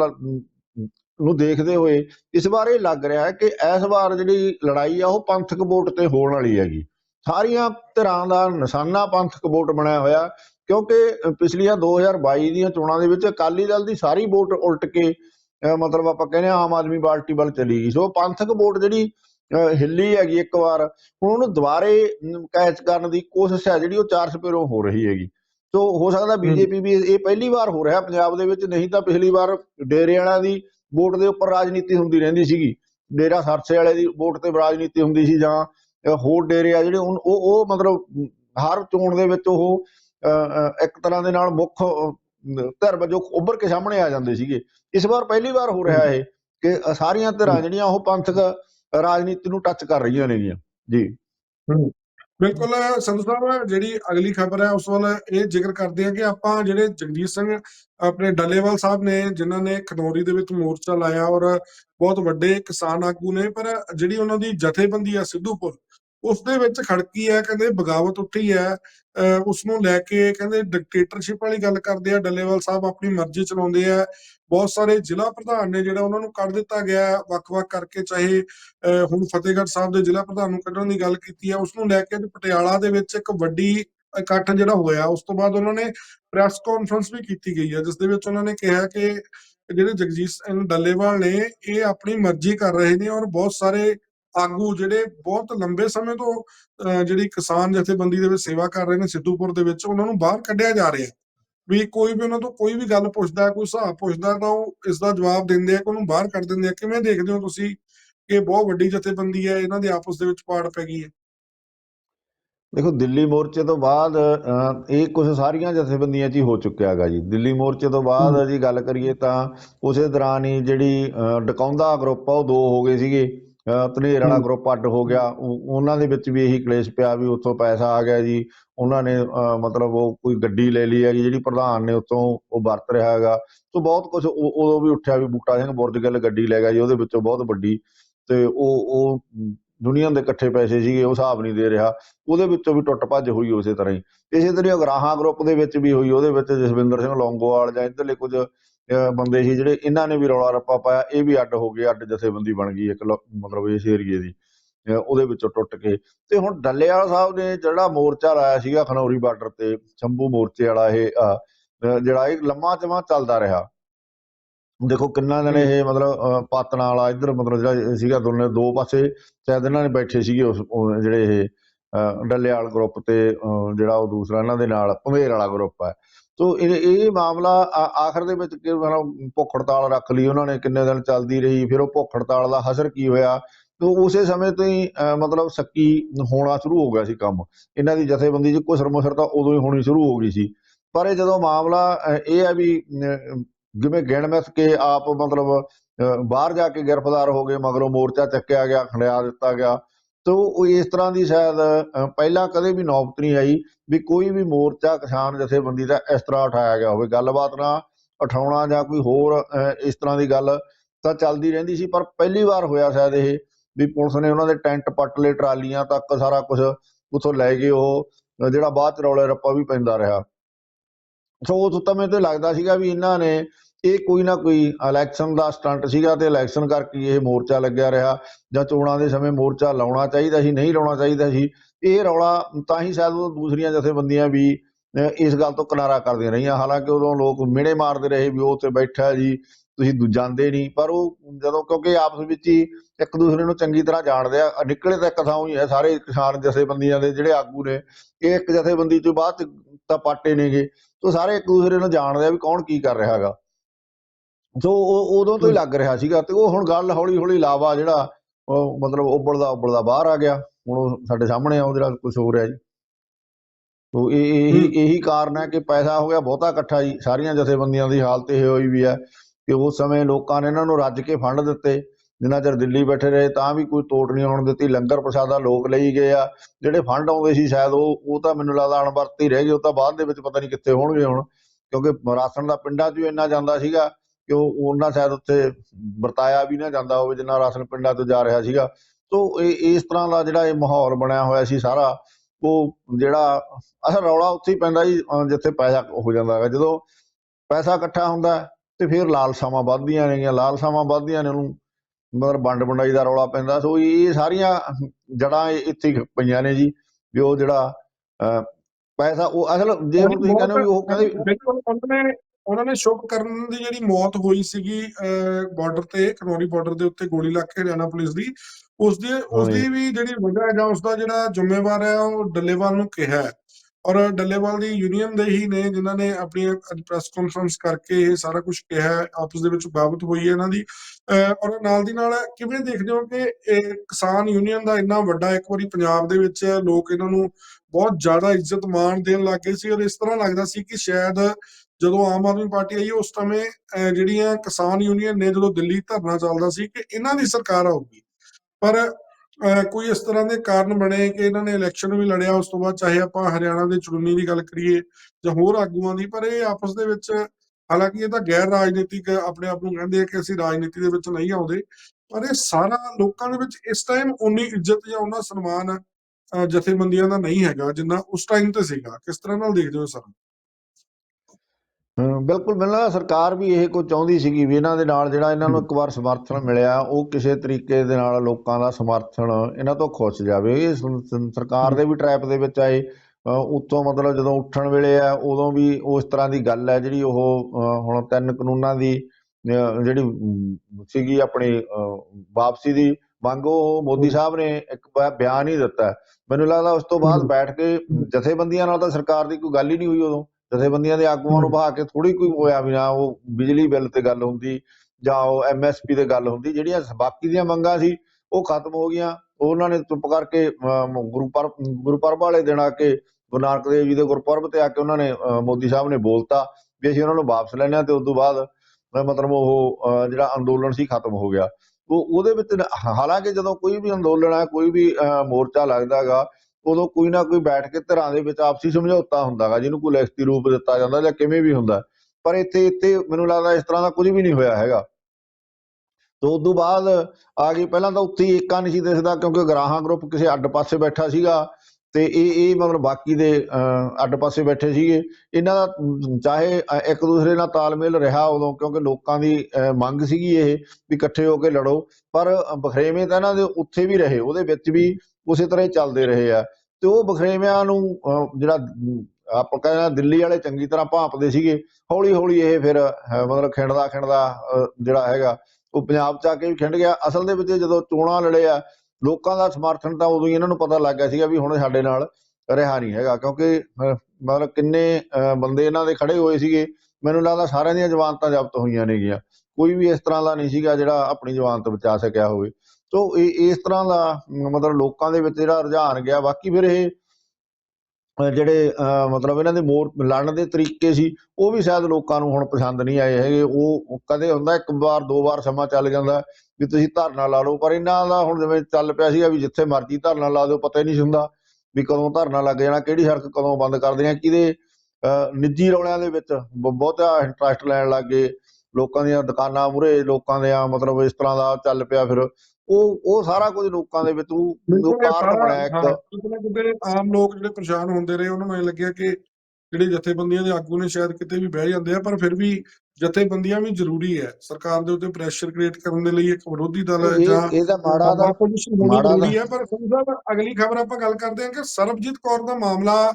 ਨੂੰ ਦੇਖਦੇ ਹੋਏ ਇਸ ਵਾਰ ਇਹ ਲੱਗ ਰਿਹਾ ਹੈ ਕਿ ਇਸ ਵਾਰ ਜਿਹੜੀ ਲੜਾਈ ਆ ਉਹ ਪੰਥਕ ਵੋਟ ਤੇ ਹੋਣ ਵਾਲੀ ਹੈਗੀ। ਸਾਰੀਆਂ ਧਿਰਾਂ ਦਾ ਨਿਸ਼ਾਨਾ ਪੰਥਕ ਵੋਟ ਬਣਿਆ ਹੋਇਆ ਕਿਉਂਕਿ ਅ, ਪਿਛਲੀਆਂ 2022 ਦੀਆਂ ਚੋਣਾਂ ਦੇ ਵਿੱਚ ਅਕਾਲੀ ਦਲ ਦੀ ਸਾਰੀ ਵੋਟ ਉਲਟ ਕੇ ਅ, ਮਤਲਬ ਆਪਾਂ ਕਹਿੰਦੇ ਹਾਂ ਆਮ ਆਦਮੀ ਪਾਰਟੀ ਵੱਲ ਚਲੀ ਗਈ। ਸੋ ਪੰਥਕ ਵੋਟ ਜਿਹੜੀ ਹਿੱਲੀ ਹੈਗੀ ਇੱਕ ਵਾਰ। ਹੁਣ ਉਹਨੂੰ ਦੁਬਾਰੇ ਕੈਚ ਕਰਨ ਦੀ ਕੋਸ਼ਿਸ਼ ਹੈ ਜਿਹੜੀ ਉਹ ਚਾਰ ਸਪੇਰੋਂ ਹੋ ਰਹੀ ਹੈਗੀ। ਸੋ ਹੋ ਸਕਦਾ ਬੀਜੇਪੀ ਵੀ ਇਹ ਪਹਿਲੀ ਵਾਰ ਹੋ ਰਿਹਾ ਪੰਜਾਬ ਦੇ ਵਿੱਚ ਨਹੀਂ ਤਾਂ ਪਿਛਲੀ ਵਾਰ ਡੇਰੇ ਵਾਲਿਆਂ ਦੀ ਵੋਟ ਦੇ ਉੱਪਰ ਰਾਜਨੀਤੀ ਹੁੰਦੀ ਰਹਿੰਦੀ ਸੀਗੀ। ਡੇਰਾ ਸਰਸੇ ਵਾਲੇ ਦੀ ਵੋਟ ਤੇ ਰਾਜਨੀਤੀ ਹੁੰਦੀ ਸੀ ਜਾਂ ਹੋਰ ਡੇਰੇ ਆ ਜਿਹੜੇ ਉਹ ਉਹ ਮਤਲਬ ਹਰ ਚੋਣ ਦੇ ਵਿੱਚ ਉਹ ਇੱਕ ਤਰ੍ਹਾਂ ਦੇ ਨਾਲ ਮੁੱਖ ਧਿਰ ਵਜੋਂ ਉੱਭਰ ਕੇ ਸਾਹਮਣੇ ਆ ਜਾਂਦੇ ਸੀਗੇ। ਇਸ ਵਾਰ ਪਹਿਲੀ ਵਾਰ ਹੋ ਰਿਹਾ ਇਹ ਕਿ ਸਾਰੀਆਂ ਧਿਰਾਂ ਜਿਹੜੀਆਂ ਉਹ ਪੰਥਕ ਰਾਜਨੀਤੀ ਨੂੰ ਟੱਚ ਕਰ ਰਹੀਆਂ ਨੇਗੀਆਂ। ਜੀ। ਬਿਲਕੁਲ, ਸੰਧੂ ਸਾਹਿਬ, ਜਿਹੜੀ ਅਗਲੀ ਖਬਰ ਹੈ, ਉਸ ਵੱਲ ਇਹ ਜ਼ਿਕਰ ਕਰਦੇ ਹਾਂ ਕਿ ਆਪਾਂ ਜਿਹੜੇ ਜਗਜੀਤ ਸਿੰਘ ਆਪਣੇ ਡੱਲੇਵਾਲ ਸਾਹਿਬ ਨੇ, ਜਿਨ੍ਹਾਂ ਨੇ ਖਨੌਰੀ ਦੇ ਵਿੱਚ ਮੋਰਚਾ ਲਾਇਆ ਔਰ ਬਹੁਤ ਵੱਡੇ ਕਿਸਾਨ ਆਗੂ ਨੇ, ਪਰ ਜਿਹੜੀ ਉਹਨਾਂ ਦੀ ਜਥੇਬੰਦੀ ਆ ਸਿੱਧੂਪੁਰ ਉਸ ਦੇ ਵਿੱਚ ਖੜਕੀ ਹੈ, ਕਹਿੰਦੇ ਬਗਾਵਤ ਉੱਠੀ ਹੈ। ਅਹ ਉਸ ਨੂੰ ਲੈ ਕੇ ਕਹਿੰਦੇ ਡਿਕਟੇਟਰਸ਼ਿਪ ਵਾਲੀ ਗੱਲ ਕਰਦੇ ਆ। ਡੱਲੇਵਾਲ ਸਾਹਿਬ ਆਪਣੀ ਮਰਜ਼ੀ ਚਲਾਉਂਦੇ ਆ। ਬਹੁਤ ਸਾਰੇ ਜ਼ਿਲ੍ਹਾ ਪ੍ਰਧਾਨ ਨੇ ਜਿਹੜਾ ਉਹਨਾਂ ਨੂੰ ਕੱਢ ਦਿੱਤਾ ਗਿਆ ਵੱਖ-ਵੱਖ ਕਰਕੇ ਚਾਹੇ ਹੁਣ ਫਤਿਹਗੜ੍ਹ ਸਾਹਿਬ ਦੇ ਜ਼ਿਲ੍ਹਾ ਪ੍ਰਧਾਨ ਨੂੰ ਕੱਢਣ ਦੀ ਗੱਲ ਕੀਤੀ ਹੈ। ਉਸ ਨੂੰ ਲੈ ਕੇ ਪਟਿਆਲਾ ਦੇ ਵਿੱਚ ਇੱਕ ਵੱਡੀ ਇਕੱਠ ਜਿਹੜਾ ਹੋਇਆ, ਉਸ ਤੋਂ ਬਾਅਦ ਉਹਨਾਂ ਨੇ ਪ੍ਰੈਸ ਕਾਨਫਰੰਸ ਵੀ ਕੀਤੀ ਗਈ ਹੈ, ਜਿਸ ਦੇ ਵਿੱਚ ਉਹਨਾਂ ਨੇ ਕਿਹਾ ਕਿ ਜਿਹੜੇ ਜਗਜੀਤ ਸਿੰਘ ਡੱਲੇਵਾਲ ਨੇ, ਇਹ ਆਪਣੀ ਮਰਜ਼ੀ ਕਰ ਰਹੇ ਨੇ ਔਰ ਬਹੁਤ ਸਾਰੇ ਆਗੂ ਜਿਹੜੇ ਬਹੁਤ ਲੰਬੇ ਸਮੇਂ ਤੋਂ ਜਿਹੜੀ ਕਿਸਾਨ ਜਥੇਬੰਦੀ ਦੇ ਵਿੱਚ ਸੇਵਾ ਕਰ ਰਹੇ ਨੇ ਸਿੱਧੂਪੁਰ ਦੇ ਵਿੱਚ ਉਹਨਾਂ ਨੂੰ ਬਾਹਰ ਕੱਢਿਆ ਜਾ ਰਿਹਾ। ਵੀ ਕੋਈ ਵੀ ਉਹਨਾਂ ਤੋਂ ਕੋਈ ਵੀ ਗੱਲ ਪੁੱਛਦਾ ਕੋਈ ਹਿਸਾਬ ਪੁੱਛਦਾ ਤਾਂ ਉਹ ਇਸ ਦਾ ਜਵਾਬ ਦਿੰਦੇ ਆ ਕਿ ਉਹਨੂੰ ਬਾਹਰ ਕੱਢ ਦਿੰਦੇ ਆ। ਕਿਵੇਂ ਦੇਖਦੇ ਹੋ ਤੁਸੀਂ ਕਿ ਬਹੁਤ ਵੱਡੀ ਜਥੇਬੰਦੀ ਹੈ ਇਹਨਾਂ ਦੇ ਆਪਸ ਦੇ ਵਿੱਚ ਪਾੜ ਪੈ ਗਈ ਹੈ? ਦੇਖੋ ਦਿੱਲੀ ਮੋਰਚੇ ਤੋਂ ਬਾਅਦ ਇਹ ਕੁਝ ਸਾਰੀਆਂ ਜਥੇਬੰਦੀਆਂ 'ਚ ਹੀ ਹੋ ਚੁੱਕਿਆ ਹੈਗਾ ਜੀ। ਦਿੱਲੀ ਮੋਰਚੇ ਤੋਂ ਬਾਅਦ ਜੀ ਗੱਲ ਕਰੀਏ ਤਾਂ ਉਸੇ ਦੌਰਾਨ ਹੀ ਜਿਹੜੀ ਅ, ਡਕੌਂਦਾ ਗਰੁੱਪ ਆ ਉਹ ਦੋ ਹੋ ਗਏ ਸੀਗੇ। ਧਨੇਰ ਵਾਲਾ। ਗਰੁੱਪ ਅੱਡ ਹੋ ਗਿਆ। ਉਹ- ਉਹਨਾਂ ਦੇ ਵਿੱਚ ਵੀ ਇਹੀ ਕਲੇਸ਼ ਪਿਆ ਵੀ ਉੱਥੋਂ ਪੈਸਾ ਆ ਗਿਆ ਜੀ। ਉਹਨਾਂ ਨੇ ਮਤਲਬ ਉਹ ਕੋਈ ਗੱਡੀ ਲੈ ਲਈ ਹੈਗੀ ਜਿਹੜੀ ਪ੍ਰਧਾਨ ਨੇ ਉੱਥੋਂ ਉਹ ਵਰਤ ਰਿਹਾ ਹੈਗਾ। ਸੋ ਬਹੁਤ ਕੁਝ ਉਦੋਂ ਵੀ ਉੱਠਿਆ ਵੀ ਬੂਟਾ ਸਿੰਘ ਬੁਰਜਗਿੱਲ ਗੱਡੀ ਲੈ ਗਿਆ ਜੀ ਉਹਦੇ ਵਿੱਚੋਂ ਬਹੁਤ ਵੱਡੀ। ਤੇ ਉਹ ਉਹ ਦੁਨੀਆ ਦੇ ਇਕੱਠੇ ਪੈਸੇ ਸੀਗੇ ਉਹ ਹਿਸਾਬ ਨਹੀਂ ਦੇ ਰਿਹਾ। ਉਹਦੇ ਵਿੱਚੋਂ ਵੀ ਟੁੱਟ ਭੱਜ ਹੋਈ ਉਸੇ ਤਰ੍ਹਾਂ ਹੀ। ਇਸੇ ਤਰ੍ਹਾਂ ਗਰਾਹਾਂ ਗਰੁੱਪ ਦੇ ਵਿੱਚ ਵੀ ਹੋਈ ਉਹਦੇ ਵਿੱਚ ਜਸਵਿੰਦਰ ਸਿੰਘ ਲੌਂਗੋਵਾਲ ਜਾਂ ਇੱਧਰਲੇ ਕੁਝ ਬੰਦੇ ਸੀ ਜਿਹੜੇ ਇਹਨਾਂ ਨੇ ਵੀ ਰੌਲਾ ਰੱਪਾ ਪਾਇਆ ਇਹ ਵੀ ਅੱਡ ਹੋ ਗਏ ਅੱਡ ਜਥੇਬੰਦੀ ਬਣ ਗਈ ਇੱਕ ਮਤਲਬ ਇਸ ਏਰੀਏ ਦੀ ਉਹਦੇ ਵਿੱਚੋਂ ਟੁੱਟ ਕੇ। ਤੇ ਹੁਣ ਡੱਲੇਵਾਲ ਸਾਹਿਬ ਨੇ ਜਿਹੜਾ ਮੋਰਚਾ ਲਾਇਆ ਸੀਗਾ ਖਨੌਰੀ ਬਾਰਡਰ ਤੇ ਸ਼ੰਭੂ ਮੋਰਚੇ ਵਾਲਾ ਇਹ ਜਿਹੜਾ ਇਹ ਲੰਮਾ ਚਮਾ ਚੱਲਦਾ ਰਿਹਾ। ਦੇਖੋ ਕਿੰਨਾ ਦਿਨ ਇਹ ਮਤਲਬ ਪਾਤਣਾ ਵਾਲਾ ਇੱਧਰ ਮਤਲਬ ਜਿਹੜਾ ਸੀਗਾ ਦੋਨੇ ਦੋ ਪਾਸੇ ਸ਼ਾਇਦ ਇਹਨਾਂ ਨੇ ਬੈਠੇ ਸੀਗੇ ਉਸ ਜਿਹੜੇ ਇਹ ਡੱਲੇਵਾਲ ਗਰੁੱਪ ਤੇ ਜਿਹੜਾ ਉਹ ਦੂਸਰਾ ਇਹਨਾਂ ਦੇ ਨਾਲ ਭੰਗੇਰ ਵਾਲਾ ਗਰੁੱਪ ਹੈ। ਸੋ ਇਹ ਇਹ ਮਾਮਲਾ ਆ- ਆਖਰ ਦੇ ਵਿੱਚ ਮਤਲਬ ਭੁੱਖ ਹੜਤਾਲ ਰੱਖ ਲਈ ਉਹਨਾਂ ਨੇ ਕਿੰਨੇ ਦਿਨ ਚੱਲਦੀ ਰਹੀ ਫਿਰ ਉਹ ਭੁੱਖ ਹੜਤਾਲ ਦਾ ਹਸਰ ਕੀ ਹੋਇਆ? ਤੋ ਉਸੇ ਸਮੇਂ ਤੋਂ ਹੀ ਅਹ, ਮਤਲਬ ਸੱਕੀ ਹੋਣਾ ਸ਼ੁਰੂ ਹੋ ਗਿਆ ਸੀ ਕੰਮ। ਇਹਨਾਂ ਦੀ ਜਥੇਬੰਦੀ 'ਚ ਘੁਸਰ ਮੁਸਰ ਤਾਂ ਉਦੋਂ ਹੀ ਹੋਣੀ ਸ਼ੁਰੂ ਹੋ ਗਈ ਸੀ। ਪਰ ਇਹ ਜਦੋਂ ਮਾਮਲਾ ਇਹ ਹੈ ਵੀ ਅਹ, ਜਿਵੇਂ ਗਿਣ ਮਿਥ ਕੇ ਆਪ ਮਤਲਬ ਅਹ, ਬਾਹਰ ਜਾ ਕੇ ਗ੍ਰਿਫਤਾਰ ਹੋ ਗਏ ਮਗਰੋਂ ਮੋਰਚਾ ਚੱਕਿਆ ਗਿਆ ਖੰਡਿਆ ਦਿੱਤਾ ਗਿਆ। ਤੋ ਉਹ ਇਸ ਤਰ੍ਹਾਂ ਦੀ ਸ਼ਾਇਦ ਪਹਿਲਾਂ ਕਦੇ ਵੀ ਨੌਬਤ ਨਹੀਂ ਆਈ ਵੀ ਕੋਈ ਵੀ ਮੋਰਚਾ ਕਿਸਾਨ ਜਥੇਬੰਦੀ ਦਾ ਇਸ ਤਰ੍ਹਾਂ ਉਠਾਇਆ ਗਿਆ ਹੋਵੇ। ਗੱਲਬਾਤ ਨਾ ਉਠਾਉਣਾ ਜਾਂ ਕੋਈ ਹੋਰ ਇਸ ਤਰ੍ਹਾਂ ਦੀ ਗੱਲ ਤਾਂ ਚੱਲਦੀ ਰਹਿੰਦੀ ਸੀ, ਪਰ ਪਹਿਲੀ ਵਾਰ ਹੋਇਆ ਸ਼ਾਇਦ ਇਹ ਵੀ ਪੁਲਿਸ ਨੇ ਉਹਨਾਂ ਦੇ ਟੈਂਟ ਪੱਟ ਲਏ, ਟਰਾਲੀਆਂ ਤੱਕ ਸਾਰਾ ਕੁਝ ਉੱਥੋਂ ਲੈ ਗਏ ਉਹ ਜਿਹੜਾ ਬਾਅਦ ਚ ਰੌਲੇ ਰੱਪਾ ਵੀ ਪੈਂਦਾ ਰਿਹਾ। ਸੋ ਉਸ ਸਮੇਂ ਤੇ ਲੱਗਦਾ ਸੀਗਾ ਵੀ ਇਹਨਾਂ ਨੇ ਇਹ ਕੋਈ ਨਾ ਕੋਈ ਇਲੈਕਸ਼ਨ ਦਾ ਸਟੰਟ ਸੀਗਾ ਤੇ ਇਲੈਕਸ਼ਨ ਕਰਕੇ ਇਹ ਮੋਰਚਾ ਲੱਗਿਆ ਰਿਹਾ, ਜਾਂ ਚੋਣਾਂ ਦੇ ਸਮੇਂ ਮੋਰਚਾ ਲਾਉਣਾ ਚਾਹੀਦਾ ਸੀ, ਨਹੀਂ ਲਾਉਣਾ ਚਾਹੀਦਾ ਸੀ, ਇਹ ਰੌਲਾ ਤਾਂ ਹੀ ਸ਼ਾਇਦ ਉਹ ਦੂਸਰੀਆਂ ਜਥੇਬੰਦੀਆਂ ਵੀ ਇਸ ਗੱਲ ਤੋਂ ਕਿਨਾਰਾ ਕਰਦੀਆਂ ਰਹੀਆਂ। ਹਾਲਾਂਕਿ ਉਦੋਂ ਲੋਕ ਮਿਹਣੇ ਮਾਰਦੇ ਰਹੇ ਵੀ ਉਹ ਉੱਥੇ ਬੈਠਾ ਜੀ, ਤੁਸੀਂ ਦੂ- ਜਾਂਦੇ ਨਹੀਂ, ਪਰ ਉਹ ਜਦੋਂ ਕਿਉਂਕਿ ਆਪਸ ਵਿੱਚ ਹੀ ਇੱਕ ਦੂਸਰੇ ਨੂੰ ਚੰਗੀ ਤਰ੍ਹਾਂ ਜਾਣਦੇ ਆ, ਨਿਕਲੇ ਤਾਂ ਇੱਕ ਥਾਂ ਹੀ ਹੈ, ਸਾਰੇ ਕਿਸਾਨ ਜਥੇਬੰਦੀਆਂ ਦੇ ਜਿਹੜੇ ਆਗੂ ਨੇ, ਇਹ ਇੱਕ ਜਥੇਬੰਦੀ ਚੋਂ ਬਾਅਦ ਚ ਤਾਂ ਪਾਟੇ ਨੇਗੇ ਤੋ ਸਾਰੇ ਇੱਕ ਦੂਸਰੇ ਨੂੰ ਜਾਣਦੇ ਆ ਵੀ ਕੌਣ ਕੀ ਕਰ ਰਿਹਾ ਹੈਗਾ। ਸੋ ਉਹ ਉਦੋਂ ਤੋਂ ਹੀ ਲੱਗ ਰਿਹਾ ਸੀਗਾ ਤੇ ਉਹ ਹੁਣ ਗੱਲ ਹੌਲੀ ਹੌਲੀ ਲਾਵਾ ਜਿਹੜਾ ਉਹ ਮਤਲਬ ਉੱਬਲਦਾ ਉੱਬਲਦਾ ਬਾਹਰ ਆ ਗਿਆ। ਹੁਣ ਉਹ ਸਾਡੇ ਸਾਹਮਣੇ ਆ ਉਹ ਜਿਹੜਾ ਕੁਝ ਹੋ ਰਿਹਾ ਜੀ। ਤੋ ਇਹ ਇਹੀ। ਇਹੀ ਕਾਰਨ ਹੈ ਕਿ ਪੈਸਾ ਹੋ ਗਿਆ ਬਹੁਤਾ ਇਕੱਠਾ ਜੀ। ਸਾਰੀਆਂ ਜਥੇਬੰਦੀਆਂ ਦੀ ਹਾਲਤ ਇਹ ਹੋਈ ਵੀ ਹੈ ਕਿ ਉਸ ਸਮੇਂ ਲੋਕਾਂ ਨੇ ਇਹਨਾਂ ਨੂੰ ਰੱਜ ਕੇ ਫੰਡ ਦਿੱਤੇ। ਜਿੰਨਾ ਚਿਰ ਦਿੱਲੀ ਬੈਠੇ ਰਹੇ ਤਾਂ ਵੀ ਕੋਈ ਤੋੜ ਨਹੀਂ ਆਉਣ ਦਿੱਤੀ। ਲੰਗਰ ਪ੍ਰਸ਼ਾਦਾ ਲੋਕ ਲਈ ਗਏ ਆ। ਜਿਹੜੇ ਫੰਡ ਆਉਂਦੇ ਸੀ ਸ਼ਾਇਦ ਉਹ ਉਹ ਤਾਂ ਮੈਨੂੰ ਲੱਗਦਾ ਅਣਵਰਤ ਹੀ ਰਹਿ ਗਏ। ਉਹ ਤਾਂ ਬਾਅਦ ਦੇ ਵਿੱਚ ਪਤਾ ਨਹੀਂ ਕਿੱਥੇ ਹੋਣਗੇ ਹੁਣ। ਕਿਉਂਕਿ ਰਾਸ਼ਨ ਦਾ ਪਿੰਡਾਂ 'ਚ ਹੀ ਇੰਨਾ ਜਾਂਦਾ ਸੀਗਾ। ਕਿ ਉਹ ਉਹਨਾਂ ਸ਼ਾਇਦ ਉੱਥੇ ਵਰਤਾਇਆ ਵੀ ਨਾ ਜਾਂਦਾ ਹੋਵੇ ਜਿੰਨਾ ਰਾਸ਼ਨ ਪਿੰਡਾਂ ਤੋਂ ਜਾ ਰਿਹਾ ਸੀਗਾ। ਸੋ ਇਹ ਇਸ ਤਰ੍ਹਾਂ ਦਾ ਜਿਹੜਾ ਇਹ ਮਾਹੌਲ ਬਣਿਆ ਹੋਇਆ ਸੀ ਸਾਰਾ ਉਹ ਜਿਹੜਾ ਅਸਲ ਰੌਲਾ ਉੱਥੇ ਹੀ ਪੈਂਦਾ ਜੀ ਜਿੱਥੇ ਪੈਸਾ ਹੋ ਜਾਂਦਾ ਹੈਗਾ। ਜਦੋਂ ਪੈਸਾ ਇਕੱਠਾ ਹੁੰਦਾ ਤੇ ਫਿਰ ਲਾਲਸਾਵਾਂ ਵੱਧਦੀਆਂ ਨੇ ਲਾਲਸਾਵਾਂ ਵੱਧਦੀਆਂ ਨੇ ਉਹਨੂੰ ਮਤਲਬ ਵੰਡ ਵੰਡਾਈ ਦਾ ਰੌਲਾ ਪੈਂਦਾ। ਸੋ ਇਹ ਸਾਰੀਆਂ ਜੜਾਂ ਇੱਥੇ ਪਈਆਂ ਨੇ ਜੀ ਵੀ ਉਹ ਜਿਹੜਾ ਅਹ, ਪੈਸਾ ਉਹ ਅਸਲ ਜੇ ਹੁਣ ਤੁਸੀਂ ਕਹਿੰਦੇ ਹੋ ਵੀ ਉਹ ਕਹਿੰਦੇ ਬਿਲਕੁਲ ਉਹਨਾਂ ਉਹਨਾਂ ਨੇ ਸ਼ੁਭ ਕਰਨ ਦੀ ਜਿਹੜੀ ਮੌਤ ਹੋਈ ਸੀਗੀ ਬਾਰਡਰ ਤੇ ਖਨੌਰੀ ਬਾਰਡਰ ਦੇ ਉੱਤੇ ਗੋਲੀ ਲੱਗ ਕੇ ਹਰਿਆਣਾ ਪੁਲਿਸ ਦੀ ਉਸ ਦੀ ਉਸ ਦੀ ਵੀ ਜਿਹੜੀ ਵਜ੍ਹਾ ਹੈ ਜਾਂ ਉਸ ਦਾ ਜਿਹੜਾ ਜ਼ਿੰਮੇਵਾਰ ਹੈ ਉਹ ਡੱਲੇਵਾਲ ਨੂੰ ਕਿਹਾ ਹੈ। ਔਰ ਡੱਲੇਵਾਲ ਦੀ ਯੂਨੀਅਨ ਦੇ ਹੀ ਨੇ ਜਿਨ੍ਹਾਂ ਨੇ ਆਪਣੀ ਪ੍ਰੈਸ ਕਾਨਫਰੰਸ ਕਰਕੇ ਇਹ ਸਾਰਾ ਕੁਝ ਕਿਹਾ ਆਪਸ ਦੇ ਵਿੱਚ ਬਾਬਤ ਹੋਈ ਹੈ ਇਹਨਾਂ ਦੀ। ਔਰ ਨਾਲ ਦੀ ਨਾਲ ਕਿਵੇਂ ਦੇਖਦੇ ਹੋ ਕਿ ਕਿਸਾਨ ਯੂਨੀਅਨ ਦਾ ਇੰਨਾ ਵੱਡਾ ਇੱਕ ਵਾਰੀ ਪੰਜਾਬ ਦੇ ਵਿੱਚ ਲੋਕ ਇਹਨਾਂ ਨੂੰ ਬਹੁਤ ਜ਼ਿਆਦਾ ਇੱਜ਼ਤ ਮਾਣ ਦੇਣ ਲੱਗ ਗਏ ਸੀ ਔਰ ਇਸ ਤਰ੍ਹਾਂ ਲੱਗਦਾ ਸੀ ਕਿ ਸ਼ਾਇਦ ਜਦੋਂ ਆਮ ਆਦਮੀ ਪਾਰਟੀ ਆਈ ਉਸ ਸਮੇਂ ਜਿਹੜੀਆਂ ਕਿਸਾਨ ਯੂਨੀਅਨ ਨੇ ਜਦੋਂ ਦਿੱਲੀ ਧਰਨਾ ਚੱਲਦਾ ਸੀ ਕਿ ਇਹਨਾਂ ਦੀ ਸਰਕਾਰ ਆਊਗੀ। ਪਰ, ਅਹ, ਕੋਈ ਇਸ ਤਰ੍ਹਾਂ ਦੇ ਕਾਰਨ ਬਣੇ ਕਿ ਇਹਨਾਂ ਨੇ ਇਲੈਕਸ਼ਨ ਵੀ ਲੜਿਆ, ਉਸ ਤੋਂ ਬਾਅਦ ਚਾਹੇ ਆਪਾਂ ਹਰਿਆਣਾ ਦੇ ਚੁਣਨੀ ਦੀ ਗੱਲ ਕਰੀਏ ਜਾਂ ਹੋਰ ਆਗੂਆਂ ਦੀ, ਪਰ ਇਹ ਆਪਸ ਦੇ ਵਿੱਚ ਹਾਲਾਂਕਿ ਇਹ ਤਾਂ ਗੈਰ ਰਾਜਨੀਤਿਕ ਆਪਣੇ ਆਪ ਨੂੰ ਕਹਿੰਦੇ ਆ ਕਿ ਅਸੀਂ ਰਾਜਨੀਤੀ ਦੇ ਵਿੱਚ ਨਹੀਂ ਆਉਂਦੇ ਪਰ ਇਹ ਸਾਰਾ ਲੋਕਾਂ ਦੇ ਵਿੱਚ ਇਸ ਟਾਈਮ ਉਨੀ ਇੱਜ਼ਤ ਜਾਂ ਉਹਨਾਂ ਸਨਮਾਨ ਜਥੇਬੰਦੀਆਂ ਦਾ ਨਹੀਂ ਹੈਗਾ ਜਿੰਨਾ ਉਸ ਟਾਈਮ ਤੇ ਸੀਗਾ। ਕਿਸ ਤਰ੍ਹਾਂ ਨਾਲ ਦੇਖਦੇ ਹੋ ਸਰ? ਬਿਲਕੁਲ ਮੈਨੂੰ ਸਰਕਾਰ ਵੀ ਇਹ ਕੋਈ ਚਾਹੁੰਦੀ ਸੀਗੀ ਵੀ ਇਹਨਾਂ ਦੇ ਨਾਲ ਜਿਹੜਾ ਇਹਨਾਂ ਨੂੰ ਇੱਕ ਵਾਰ ਸਮਰਥਨ ਮਿਲਿਆ ਉਹ ਕਿਸੇ ਤਰੀਕੇ ਦੇ ਨਾਲ ਲੋਕਾਂ ਦਾ ਸਮਰਥਨ ਇਹਨਾਂ ਤੋਂ ਖੁੱਸ ਜਾਵੇ। ਇਹ ਸਰਕਾਰ ਦੇ ਵੀ ਟਰੈਪ ਦੇ ਵਿੱਚ ਆਏ। ਉੱਤੋਂ ਮਤਲਬ ਜਦੋਂ ਉੱਠਣ ਵੇਲੇ ਆ ਉਦੋਂ ਵੀ ਉਸ ਤਰ੍ਹਾਂ ਦੀ ਗੱਲ ਹੈ ਜਿਹੜੀ ਉਹ ਹੁਣ ਤਿੰਨ ਕਾਨੂੰਨਾਂ ਦੀ ਜਿਹੜੀ ਸੀਗੀ ਆਪਣੀ ਵਾਪਸੀ ਦੀ ਮੰਗ ਉਹ ਮੋਦੀ ਸਾਹਿਬ ਨੇ ਇੱਕ ਬਿਆਨ ਹੀ ਦਿੱਤਾ। ਮੈਨੂੰ ਲੱਗਦਾ ਉਸ ਤੋਂ ਬਾਅਦ। ਬੈਠ ਕੇ ਜਥੇਬੰਦੀਆਂ ਨਾਲ ਤਾਂ ਸਰਕਾਰ ਦੀ ਕੋਈ ਗੱਲ ਹੀ ਨਹੀਂ ਹੋਈ ਉਦੋਂ ਜਥੇਬੰਦੀਆਂ ਦੇ ਆਗੂਆਂ ਨੂੰ। ਬਹਾ ਕੇ ਥੋੜੀ ਕੋਈ ਹੋਇਆ ਵੀ ਨਾ ਉਹ ਬਿਜਲੀ ਬਿੱਲ ਤੇ ਗੱਲ ਹੁੰਦੀ ਜਾਂ ਉਹ ਐਮਐਸਪੀ ਤੇ ਗੱਲ ਹੁੰਦੀ ਜਿਹੜੀਆਂ ਬਾਕੀ ਦੀਆਂ ਮੰਗਾਂ ਸੀ ਉਹ ਖਤਮ ਹੋ ਗਈਆਂ ਉਹਨਾਂ ਨੇ ਚੁੱਪ ਕਰਕੇ ਗੁਰੂ ਪਰਬ ਗੁਰੂ ਪਰਬ ਵਾਲੇ ਦਿਨ ਆ ਕੇ ਗੁਰੂ ਨਾਨਕ ਦੇਵ ਜੀ ਦੇ ਗੁਰਪੁਰਬ ਤੇ ਆ ਕੇ ਉਹਨਾਂ ਨੇ ਅ, ਮੋਦੀ ਸਾਹਿਬ ਨੇ ਬੋਲਤਾ ਵੀ ਅਸੀਂ ਉਹਨਾਂ ਨੂੰ ਵਾਪਸ ਲੈਣੇ ਆ ਤੇ ਉਸ ਤੋਂ ਬਾਅਦ ਮਤਲਬ ਉਹ ਜਿਹੜਾ ਅੰਦੋਲਨ ਸੀ ਖਤਮ ਹੋ ਗਿਆ। ਉਹ ਉਹਦੇ ਵਿੱਚ ਹਾਲਾਂਕਿ ਜਦੋਂ ਕੋਈ ਵੀ ਅੰਦੋਲਨ ਹੈ ਕੋਈ ਵੀ ਅ, ਮੋਰਚਾ ਲੱਗਦਾਗਾ ਉਦੋਂ ਕੋਈ ਨਾ ਕੋਈ ਬੈਠ ਕੇ ਧਿਰਾਂ ਦੇ ਵਿੱਚ ਆਪਸੀ ਸਮਝੌਤਾ ਹੁੰਦਾਗਾ ਜਿਹਨੂੰ ਕੋਈ ਲਿਖਤੀ ਰੂਪ ਦਿੱਤਾ ਜਾਂਦਾ ਜਾਂ ਕਿਵੇਂ ਵੀ ਹੁੰਦਾ। ਪਰ ਇੱਥੇ ਇੱਥੇ ਮੈਨੂੰ ਲੱਗਦਾ ਇਸ ਤਰ੍ਹਾਂ ਦਾ ਕੁਝ ਵੀ ਨਹੀਂ ਹੋਇਆ ਹੈਗਾ। ਤੇ ਉਸ ਤੋਂ ਬਾਅਦ ਆ ਗਈ ਪਹਿਲਾਂ ਤਾਂ ਉੱਥੇ ਹੀ ਏਕਾ ਨਹੀਂ ਸੀ ਦਿਸਦਾ ਕਿਉਂਕਿ ਗਰਾਹਾਂ ਗਰੁੱਪ ਕਿਸੇ ਅੱਡ ਪਾਸੇ ਬੈਠਾ ਸੀਗਾ ਤੇ ਇਹ ਇਹ ਮਤਲਬ ਬਾਕੀ ਦੇ ਅਹ, ਅੱਡ ਪਾਸੇ ਬੈਠੇ ਸੀਗੇ। ਇਹਨਾਂ ਦਾ ਚਾਹੇ ਇੱਕ ਦੂਸਰੇ ਨਾਲ ਤਾਲਮੇਲ ਰਿਹਾ ਉਦੋਂ ਕਿਉਂਕਿ ਲੋਕਾਂ ਦੀ ਅਹ, ਮੰਗ ਸੀਗੀ ਇਹ ਵੀ ਇਕੱਠੇ ਹੋ ਕੇ ਲੜੋ। ਪਰ ਬਖਰੇਵੇਂ ਤਾਂ ਇਹਨਾਂ ਦੇ ਉੱਥੇ ਵੀ ਰਹੇ ਉਹਦੇ ਵਿੱਚ ਵੀ ਉਸੇ ਤਰ੍ਹਾਂ ਹੀ ਚੱਲਦੇ ਰਹੇ ਆ। ਤੇ ਉਹ ਬਖਰੇਵਿਆਂ ਨੂੰ ਅਹ, ਜਿਹੜਾ ਆਪਾਂ ਕਹਿੰਦੇ ਦਿੱਲੀ ਵਾਲੇ ਚੰਗੀ ਤਰ੍ਹਾਂ ਭਾਂਪਦੇ ਸੀਗੇ ਹੌਲੀ ਹੌਲੀ ਇਹ ਫਿਰ ਮਤਲਬ ਖਿੰਡਦਾ ਖਿੰਡਦਾ ਅਹ, ਜਿਹੜਾ ਹੈਗਾ ਉਹ ਪੰਜਾਬ ਚ ਆ ਕੇ ਵੀ ਖਿੰਡ ਗਿਆ। ਅਸਲ ਦੇ ਵਿੱਚ ਜਦੋਂ ਚੋਣਾਂ ਲੜੇ ਆ ਲੋਕਾਂ ਦਾ ਸਮਰਥਨ ਤਾਂ ਉਦੋਂ ਹੀ ਇਹਨਾਂ ਨੂੰ ਪਤਾ ਲੱਗ ਗਿਆ ਸੀਗਾ ਵੀ ਹੁਣ ਸਾਡੇ ਨਾਲ ਰਿਹਾ ਨਹੀਂ ਹੈਗਾ, ਕਿਉਂਕਿ ਮਤਲਬ ਕਿੰਨੇ ਬੰਦੇ ਇਹਨਾਂ ਦੇ ਖੜੇ ਹੋਏ ਸੀਗੇ, ਮੈਨੂੰ ਲੱਗਦਾ ਸਾਰਿਆਂ ਦੀਆਂ ਜ਼ਮਾਨਤਾਂ ਜ਼ਬਤ ਹੋਈਆਂ ਨੇਗੀਆਂ। ਕੋਈ ਵੀ ਇਸ ਤਰ੍ਹਾਂ ਦਾ ਨਹੀਂ ਸੀਗਾ ਜਿਹੜਾ ਆਪਣੀ ਜ਼ਮਾਨਤ ਬਚਾ ਸਕਿਆ ਹੋਵੇ। ਸੋ ਇਹ, ਇਸ ਤਰ੍ਹਾਂ ਦਾ, ਮਤਲਬ ਲੋਕਾਂ ਦੇ ਵਿੱਚ ਜਿਹੜਾ ਰੁਝਾਨ ਗਿਆ, ਬਾਕੀ ਫਿਰ ਇਹ ਜਿਹੜੇ ਮਤਲਬ ਇਹਨਾਂ ਦੇ ਮੋਰ, ਲੜਨ ਦੇ ਤਰੀਕੇ ਸੀ, ਉਹ ਵੀ ਸ਼ਾਇਦ ਲੋਕਾਂ ਨੂੰ ਹੁਣ ਪਸੰਦ ਨਹੀਂ ਆਏ ਹੈਗੇ। ਉਹ ਕਦੇ ਹੁੰਦਾ ਇੱਕ ਵਾਰ, ਦੋ ਵਾਰ ਸਮਾਂ ਚੱਲ ਜਾਂਦਾ ਵੀ ਤੁਸੀਂ ਧਰਨਾ ਲਾ ਲਓ, ਪਰ ਇਹਨਾਂ ਦਾ ਹੁਣ ਜਿਵੇਂ ਚੱਲ ਪਿਆ ਸੀਗਾ ਵੀ ਜਿੱਥੇ ਮਰਜ਼ੀ ਧਰਨਾ ਲਾ ਦਿਓ, ਪਤਾ ਹੀ ਨਹੀਂ ਸੀ ਹੁੰਦਾ ਵੀ ਕਦੋਂ ਧਰਨਾ ਲੱਗ ਜਾਣਾ, ਕਿਹੜੀ ਸੜਕ ਕਦੋਂ ਬੰਦ ਕਰ ਦੇਣੀ ਕਿਹਦੇ ਨਿੱਜੀ ਰੌਲਿਆਂ ਦੇ ਵਿੱਚ ਬ- ਬਹੁਤਾ ਇੰਟਰਸਟ ਲੈਣ ਲੱਗ ਗਏ। ਲੋਕਾਂ ਦੀਆਂ ਦੁਕਾਨਾਂ ਮੂਹਰੇ ਲੋਕਾਂ ਦੇ ਆ ਮਤਲਬ ਇਸ ਤਰ੍ਹਾਂ ਦਾ ਚੱਲ ਪਿਆ ਫਿਰ। ਉਹ ਉਹ ਸਾਰਾ ਕੁਝ ਲੋਕਾਂ ਦੇ ਵਿੱਚ ਉਹ ਕਾਰਨ ਬਣਿਆ ਇੱਕ। ਹਾਂ, ਆਮ ਲੋਕ ਜਿਹੜੇ ਪਰੇਸ਼ਾਨ ਹੁੰਦੇ ਰਹੇ ਉਹਨਾਂ ਨੂੰ ਇਹ ਲੱਗਿਆ ਕਿ ਜਿਹੜੇ ਜਥੇਬੰਦੀਆਂ ਦੇ ਆਗੂ ਨੇ ਸ਼ਾਇਦ ਕਿਤੇ ਵੀ ਬਹਿ ਜਾਂਦੇ ਆ ਪਰ ਫਿਰ ਵੀ ਜਥੇਬੰਦੀਆਂ ਵੀ ਜ਼ਰੂਰੀ ਹੈ। ਸਰਕਾਰ ਦੇ ਉੱਤੇ ਪ੍ਰੈਸ਼ਰ ਕ੍ਰੀਏਟ ਕਰਨ ਦੇ ਲਈ ਇੱਕ ਵਿਰੋਧੀ ਦਲ ਇਹ ਜਾਂ ਇਹਦਾ ਮਾੜਾ ਦਾ ਮਾੜਾ ਜ਼ਰੂਰੀ ਹੈ ਪਰ ਸਾਹਿਬ ਅਗਲੀ ਖਬਰ ਆਪਾਂ ਗੱਲ ਕਰਦੇ ਹਾਂ ਕਿ ਸਰਬਜੀਤ ਕੌਰ ਦਾ ਮਾਮਲਾ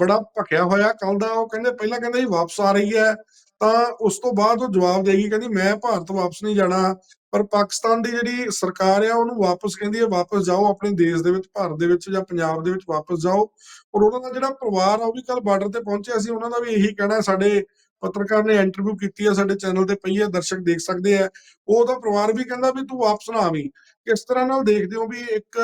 ਬੜਾ ਭਖਿਆ ਹੋਇਆ। ਕੱਲ ਦਾ ਉਹ ਕਹਿੰਦੇ ਪਹਿਲਾਂ ਕਹਿੰਦੇ ਸੀ ਵਾਪਸ ਆ ਰਹੀ ਹੈ। ਤਾਂ ਉਸ ਤੋਂ ਬਾਅਦ ਉਹ ਜਵਾਬ ਦੇਗੀ ਕਹਿੰਦੀ, ਮੈਂ ਭਾਰਤ ਵਾਪਸ ਨਹੀਂ ਜਾਣਾ। ਪਰ ਪਾਕਿਸਤਾਨ ਦੀ ਜਿਹੜੀ ਸਰਕਾਰ ਆ, ਉਹਨੂੰ ਵਾਪਸ ਕਹਿੰਦੀ ਹੈ ਵਾਪਸ ਜਾਓ, ਆਪਣੇ ਦੇਸ਼ ਦੇ ਵਿੱਚ, ਭਾਰਤ ਦੇ ਵਿੱਚ ਜਾਂ ਪੰਜਾਬ ਦੇ ਵਿੱਚ ਵਾਪਸ ਜਾਓ। ਔਰ ਉਹਨਾਂ ਦਾ ਜਿਹੜਾ ਪਰਿਵਾਰ ਆ, ਉਹ ਵੀ ਕੱਲ ਬਾਰਡਰ ਤੇ ਪਹੁੰਚਿਆ ਸੀ, ਉਹਨਾਂ ਦਾ ਵੀ ਇਹੀ ਕਹਿਣਾ ਸਾਡੇ ਪੱਤਰਕਾਰ ਨੇ ਇੰਟਰਵਿਊ ਕੀਤੀ ਹੈ ਸਾਡੇ ਚੈਨਲ ਤੇ ਪਈ ਹੈ ਦਰਸ਼ਕ ਦੇਖ ਸਕਦੇ ਆ ਉਹਦਾ ਪਰਿਵਾਰ ਵੀ ਕਹਿੰਦਾ ਵੀ ਤੂੰ ਵਾਪਸ ਨਾ ਆਵੀਂ। ਕਿਸ ਤਰ੍ਹਾਂ ਨਾਲ ਦੇਖਦੇ ਹੋ ਵੀ ਇੱਕ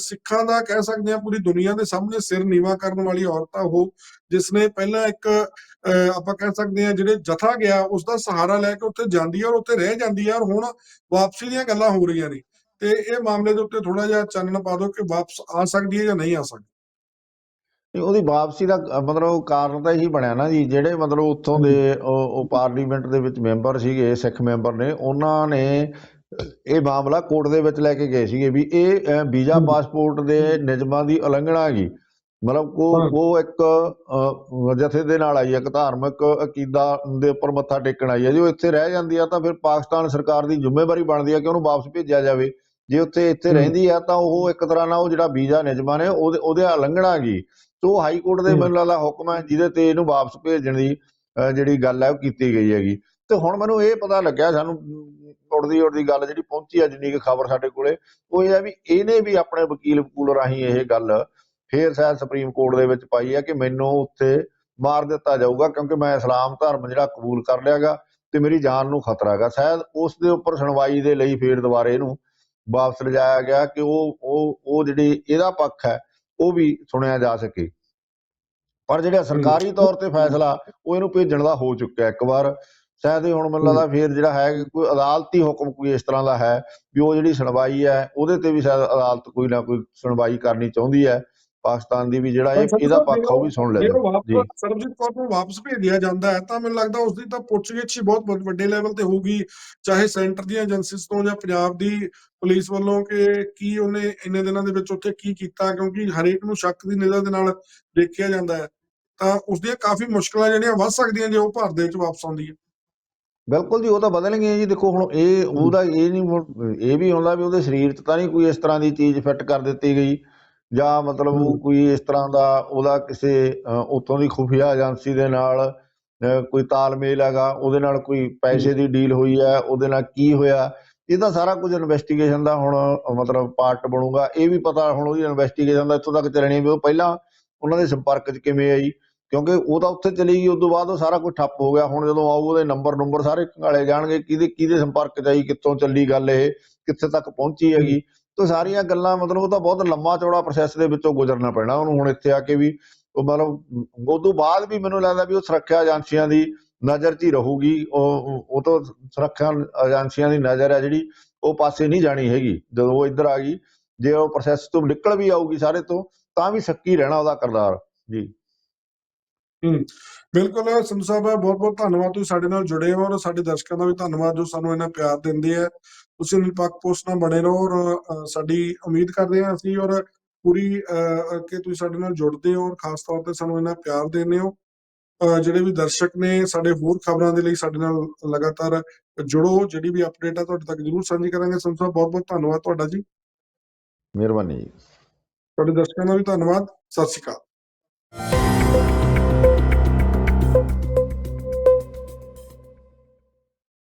ਸਿੱਖਾਂ ਦਾ ਕਹਿ ਸਕਦੇ ਆ ਪੂਰੀ ਦੁਨੀਆ ਦੇ ਸਾਹਮਣੇ ਸਿਰ ਨੀਵਾ ਕਰਨ ਵਾਲੀ ਔਰਤਾਂ ਆ ਉਹ ਜਿਸ ਨੇ ਪਹਿਲਾਂ ਇੱਕ ਅਹ, ਆਪਾਂ ਕਹਿ ਸਕਦੇ ਆ ਜਿਹੜੇ ਜਥਾ ਗਿਆ ਉਸ ਦਾ ਸਹਾਰਾ ਲੈ ਕੇ ਉੱਥੇ ਜਾਂਦੀ ਹੈ ਔਰ ਉੱਥੇ ਰਹਿ ਜਾਂਦੀ ਹੈ ਔਰ ਹੁਣ ਵਾਪਸੀ ਦੀਆਂ ਗੱਲਾਂ ਹੋ ਰਹੀਆਂ ਨੇ। ਤੇ ਇਹ ਮਾਮਲੇ ਦੇ ਉੱਤੇ ਥੋੜਾ ਜਿਹਾ ਚਾਨਣ ਪਾ ਦਿਓ ਕਿ ਵਾਪਸ ਆ ਸਕਦੀ ਹੈ ਜਾਂ ਨਹੀਂ ਆ ਸਕਦੀ। ਉਹਦੀ ਵਾਪਸੀ ਦਾ ਮਤਲਬ ਕਾਰਨ ਤਾਂ ਇਹੀ ਬਣਿਆ ਨਾ ਜੀ ਜਿਹੜੇ ਮਤਲਬ ਉੱਥੋਂ ਦੇ ਉਹ ਉਹ ਪਾਰਲੀਮੈਂਟ ਦੇ ਵਿੱਚ ਮੈਂਬਰ ਸੀਗੇ ਸਿੱਖ ਮੈਂਬਰ ਨੇ ਉਹਨਾਂ ਨੇ ਇਹ ਮਾਮਲਾ ਕੋਰਟ ਦੇ ਵਿੱਚ ਲੈ ਕੇ ਗਏ ਸੀਗੇ ਵੀ ਇਹ ਵੀਜ਼ਾ। ਪਾਸਪੋਰਟ ਦੇ ਨਿਯਮਾਂ ਦੀ ਉਲੰਘਣਾ ਹੈਗੀ ਮਤਲਬ ਕੋ ਹਾਂ। ਉਹ ਇੱਕ ਜਥੇ ਦੇ ਨਾਲ ਆਈ ਹੈ ਇੱਕ ਧਾਰਮਿਕ ਅਕੀਦਾ ਦੇ ਉੱਪਰ ਮੱਥਾ ਟੇਕਣ ਆਈ ਹੈ ਜੇ ਉਹ ਇੱਥੇ ਰਹਿ ਜਾਂਦੀ ਆ ਤਾਂ ਫਿਰ ਪਾਕਿਸਤਾਨ ਸਰਕਾਰ ਦੀ ਜ਼ਿੰਮੇਵਾਰੀ ਬਣਦੀ ਆ ਕਿ ਉਹਨੂੰ ਵਾਪਸ ਭੇਜਿਆ ਜਾਵੇ ਜੇ ਉੱਥੇ ਇੱਥੇ। ਰਹਿੰਦੀ ਆ ਤਾਂ ਉਹ ਇੱਕ ਤਰ੍ਹਾਂ ਨਾਲ ਉਹ ਜਿਹੜਾ ਵੀਜ਼ਾ ਨਿਯਮਾਂ ਨੇ ਉਹਦੇ ਉਹਦੇ ਉਲੰਘਣਾ ਹੈਗੀ ਤੋ ਹਾਈ ਕੋਰਟ ਦੇ। ਮੈਨੂੰ ਲੱਗਦਾ ਹੁਕਮ ਹੈ ਜਿਹਦੇ ਤੇ ਇਹਨੂੰ ਵਾਪਸ ਭੇਜਣ ਦੀ ਜਿਹੜੀ ਗੱਲ ਹੈ ਉਹ ਕੀਤੀ ਗਈ ਹੈਗੀ ਤੇ ਹੁਣ ਮੈਨੂੰ ਇਹ ਪਤਾ ਲੱਗਿਆ ਸਾਨੂੰ ਉੜਦੀ ਉੜਦੀ ਗੱਲ ਜਿਹੜੀ ਪਹੁੰਚੀ ਆ ਜਿੰਨੀ ਕੁ ਖਬਰ ਸਾਡੇ ਕੋਲੇ ਉਹ ਇਹ ਹੈ ਵੀ ਇਹਨੇ ਵੀ ਆਪਣੇ ਵਕੀਲ ਵਕੂਲ ਰਾਹੀਂ ਇਹ ਗੱਲ ਫੇਰ ਸ਼ਾਇਦ ਸੁਪਰੀਮ ਕੋਰਟ ਦੇ ਵਿੱਚ ਪਾਈ ਹੈ ਕਿ ਮੈਨੂੰ ਉੱਥੇ ਮਾਰ ਦਿੱਤਾ ਜਾਊਗਾ ਕਿਉਂਕਿ ਮੈਂ ਇਸਲਾਮ ਧਰਮ ਜਿਹੜਾ ਕਬੂਲ ਕਰ ਲਿਆਗਾ ਤੇ ਮੇਰੀ ਜਾਨ ਨੂੰ ਖਤਰਾ ਹੈਗਾ ਸ਼ਾਇਦ ਉਸ ਦੇ ਉੱਪਰ ਸੁਣਵਾਈ ਦੇ ਲਈ ਫੇਰ ਦੁਬਾਰੇ ਇਹਨੂੰ ਵਾਪਸ ਲਿਜਾਇਆ ਗਿਆ ਕਿ ਉਹ ਉਹ ਉਹ ਜਿਹੜੀ ਇਹਦਾ ਪੱਖ ਹੈ ਉਹ ਵੀ ਸੁਣਿਆ ਜਾ ਸਕੇ। ਪਰ ਜਿਹੜਾ ਸਰਕਾਰੀ ਤੌਰ ਤੇ ਫੈਸਲਾ ਉਹ ਇਹਨੂੰ ਭੇਜਣ ਦਾ ਹੋ ਚੁੱਕਿਆ ਇੱਕ ਵਾਰ। ਸ਼ਾਇਦ ਹੁਣ ਮੈਨੂੰ ਲੱਗਦਾ ਫੇਰ ਜਿਹੜਾ ਹੈ ਕੋਈ ਅਦਾਲਤੀ ਹੁਕਮ ਕੋਈ ਇਸ ਤਰ੍ਹਾਂ ਦਾ ਹੈ ਵੀ ਉਹ ਜਿਹੜੀ ਸੁਣਵਾਈ ਹੈ ਉਹਦੇ ਤੇ ਵੀ ਸ਼ਾਇਦ ਅਦਾਲਤ ਕੋਈ ਨਾ ਕੋਈ ਸੁਣਵਾਈ ਕਰਨੀ ਚਾਹੁੰਦੀ ਹੈ। ਪਾਕਿਸਤਾਨ ਦੀ ਵੀ ਜਿਹੜਾ ਇਹ ਇਹਦਾ ਪੱਖ ਆ ਉਹ ਵੀ ਸੁਣ ਉਹ ਜੀ। ਸਰਬਜੀਤ ਕੌਰ ਨੂੰ ਵਾਪਸ ਭੇਜਿਆ ਜਾਂਦਾ ਹੈ ਤਾਂ ਮੈਨੂੰ ਲੱਗਦਾ ਉਸ ਦੀ ਤਾਂ ਪੁੱਛਗਿੱਛ ਹੀ ਬਹੁਤ ਵੱਡ- ਲੈਵਲ ਤੇ ਹੋਊਗੀ ਚਾਹੇ ਸੈਂਟਰ ਦੀਆਂ ਏਜੰਸੀਜ਼ ਤੋਂ ਜਾਂ ਪੰਜਾਬ ਦੀ ਪੁਲਿਸ ਵੱਲੋਂ ਕਿ ਕੀ ਉਹਨੇ ਇੰਨੇ ਦਿਨਾਂ ਦੇ ਵਿੱਚ ਉੱਥੇ ਕੀ ਕੀਤਾ ਕਿਉਂਕਿ ਹਰੇਕ ਨੂੰ ਸ਼ੱਕ ਦੀ ਨਜ਼ਰ ਦੇ ਨਾਲ ਦੇਖਿਆ ਜਾਂਦਾ ਹੈ। ਤਾਂ ਉਸ ਦੀਆਂ ਕਾਫੀ ਮੁਸ਼ਕਲਾਂ ਜਿਹੜੀਆਂ ਵੱਧ ਸਕਦੀਆਂ ਜੇ ਉਹ ਭਾਰਤ ਦੇ ਵਿੱਚ ਵਾਪਸ ਆਉਂਦੀ ਹੈ। ਬਿਲਕੁਲ ਜੀ ਉਹ ਤਾਂ ਬਦਲਣਗੇ ਜੀ। ਦੇਖੋ ਹੁਣ ਇਹ ਉਹਦਾ ਇਹ ਨਹੀਂ ਇਹ ਵੀ ਹੁੰਦਾ ਵੀ ਉਹਦੇ ਸਰੀਰ 'ਚ ਤਾਂ ਨਹੀਂ ਕੋਈ ਇਸ ਤਰ੍ਹਾਂ ਦੀ ਚੀਜ਼ ਫਿੱਟ ਕਰ ਦਿੱਤੀ ਗਈ। ਜਾਂ ਮਤਲਬ। ਕੋਈ ਇਸ ਤਰ੍ਹਾਂ ਦਾ ਉਹਦਾ ਕਿਸੇ ਉੱਥੋਂ ਦੀ ਖੁਫੀਆ ਏਜੰਸੀ ਦੇ ਨਾਲ ਕੋਈ ਤਾਲਮੇਲ ਹੈਗਾ ਉਹਦੇ ਨਾਲ ਕੋਈ ਪੈਸੇ ਦੀ ਡੀਲ ਹੋਈ ਹੈ ਉਹਦੇ ਨਾਲ ਕੀ ਹੋਇਆ ਇਹ ਤਾਂ ਸਾਰਾ ਕੁਝ ਇਨਵੈਸਟੀਗੇਸ਼ਨ ਦਾ ਹੁਣ ਮਤਲਬ ਪਾਰਟ ਬਣੂਗਾ। ਇਹ ਵੀ ਪਤਾ ਹੁਣ ਉਹਦੀ ਇਨਵੈਸਟੀਗੇਸ਼ਨ ਦਾ ਇੱਥੋਂ ਤੱਕ ਚੱਲਣੀ ਵੀ ਉਹ ਪਹਿਲਾਂ ਉਹਨਾਂ ਦੇ ਸੰਪਰਕ 'ਚ ਕਿਵੇਂ ਆਈ ਕਿਉਂਕਿ ਉਹ ਤਾਂ ਉੱਥੇ ਚਲੀ ਗਈ ਉਸ ਤੋਂ ਬਾਅਦ ਉਹ ਸਾਰਾ ਕੁਝ ਠੱਪ ਹੋ ਗਿਆ। ਹੁਣ ਜਦੋਂ ਆਊ ਉਹਦੇ ਨੰਬਰ ਨੰਬਰ ਸਾਰੇ ਘਾਲੇ ਜਾਣਗੇ ਕਿਹਦੇ ਕਿਹਦੇ ਸੰਪਰਕ 'ਚ ਆਈ ਕਿੱਥੋਂ ਚੱਲੀ ਗੱਲ ਇਹ ਕਿੱਥੇ ਤੱਕ ਪਹੁੰਚੀ ਹੈਗੀ। ਤਾਂ ਸਾਰੀਆਂ ਗੱਲਾਂ ਮਤਲਬ ਉਹ ਤਾਂ ਬਹੁਤ ਲੰਮਾ ਚੌੜਾ ਪ੍ਰੋਸੈਸ ਦੇ ਵਿੱਚੋਂ ਗੁਜ਼ਰਨਾ ਪੈਣਾ ਉਹਨੂੰ ਹੁਣ ਇੱਥੇ ਆ ਕੇ ਵੀ ਉਹ ਮਤਲਬ ਉਸ ਤੋਂ ਬਾਅਦ ਵੀ ਮੈਨੂੰ ਲੱਗਦਾ ਵੀ ਉਹ ਸੁਰੱਖਿਆ ਏਜੰਸੀਆਂ ਦੀ ਨਜ਼ਰ 'ਚ ਹੀ ਰਹੂਗੀ, ਉਹ, ਉਹ- ਤੋਂ ਸੁਰੱਖਿਆ ਏਜੰਸੀਆਂ ਦੀ ਨਜ਼ਰ ਹੈ ਜਿਹੜੀ, ਉਹ ਪਾਸੇ ਨਹੀਂ ਜਾਣੀ ਹੈਗੀ। ਜਦੋਂ ਉਹ ਇੱਧਰ ਆ ਗਈ, ਜੇ ਉਹ ਪ੍ਰੋਸੈਸ ਤੋਂ ਨਿਕਲ ਵੀ ਆਊਗੀ ਸਾਰੇ ਤੋਂ, ਤਾਂ ਵੀ ਸ਼ੱਕੀ ਰਹਿਣਾ ਉਹਦਾ ਕਿਰਦਾਰ। ਜੀ। ਬਿਲਕੁਲ ਸੰਧੂ ਸਾਹਿਬ ਬਹੁਤ ਬਹੁਤ ਧੰਨਵਾਦ ਤੁਸੀਂ ਸਾਡੇ ਨਾਲ ਜੁੜੇ ਹੋ ਔਰ ਸਾਡੇ ਦਰਸ਼ਕਾਂ ਦਾ ਵੀ ਧੰਨਵਾਦ ਜੋ ਸਾਨੂੰ ਇੰਨਾ ਪਿਆਰ ਦਿੰਦੇ ਆ। ਤੁਸੀਂ ਨਿਰਪੱਖ ਪੋਸਟ ਨਾਲ ਬਣੇ ਰਹੋ ਔਰ ਸਾਡੀ ਉਮੀਦ ਕਰਦੇ ਹਾਂ ਅਸੀਂ ਔਰ ਪੂਰੀ ਕਿ ਤੁਸੀਂ ਸਾਡੇ ਨਾਲ ਜੁੜਦੇ ਹੋ ਔਰ ਖਾਸ ਤੌਰ ਤੇ ਸਾਨੂੰ ਇੰਨਾ ਪਿਆਰ ਦਿੰਦੇ ਹੋ। ਜਿਹੜੇ ਵੀ ਦਰਸ਼ਕ ਨੇ ਸਾਡੇ ਹੋਰ ਖਬਰਾਂ ਦੇ ਲਈ ਸਾਡੇ ਨਾਲ ਲਗਾਤਾਰ ਜੁੜੋ। ਜਿਹੜੀ ਵੀ ਅਪਡੇਟ ਆ ਤੁਹਾਡੇ ਤੱਕ ਜਰੂਰ ਸਾਂਝੀ ਕਰਾਂਗੇ। ਸਾਹਿਬ ਬਹੁਤ ਬਹੁਤ ਧੰਨਵਾਦ ਤੁਹਾਡਾ ਜੀ। ਮਿਹਰਬਾਨੀ। ਤੁਹਾਡੇ ਦਰਸ਼ਕਾਂ ਦਾ ਵੀ ਧੰਨਵਾਦ। ਸਤਿ ਸ਼੍ਰੀ ਅਕਾਲ।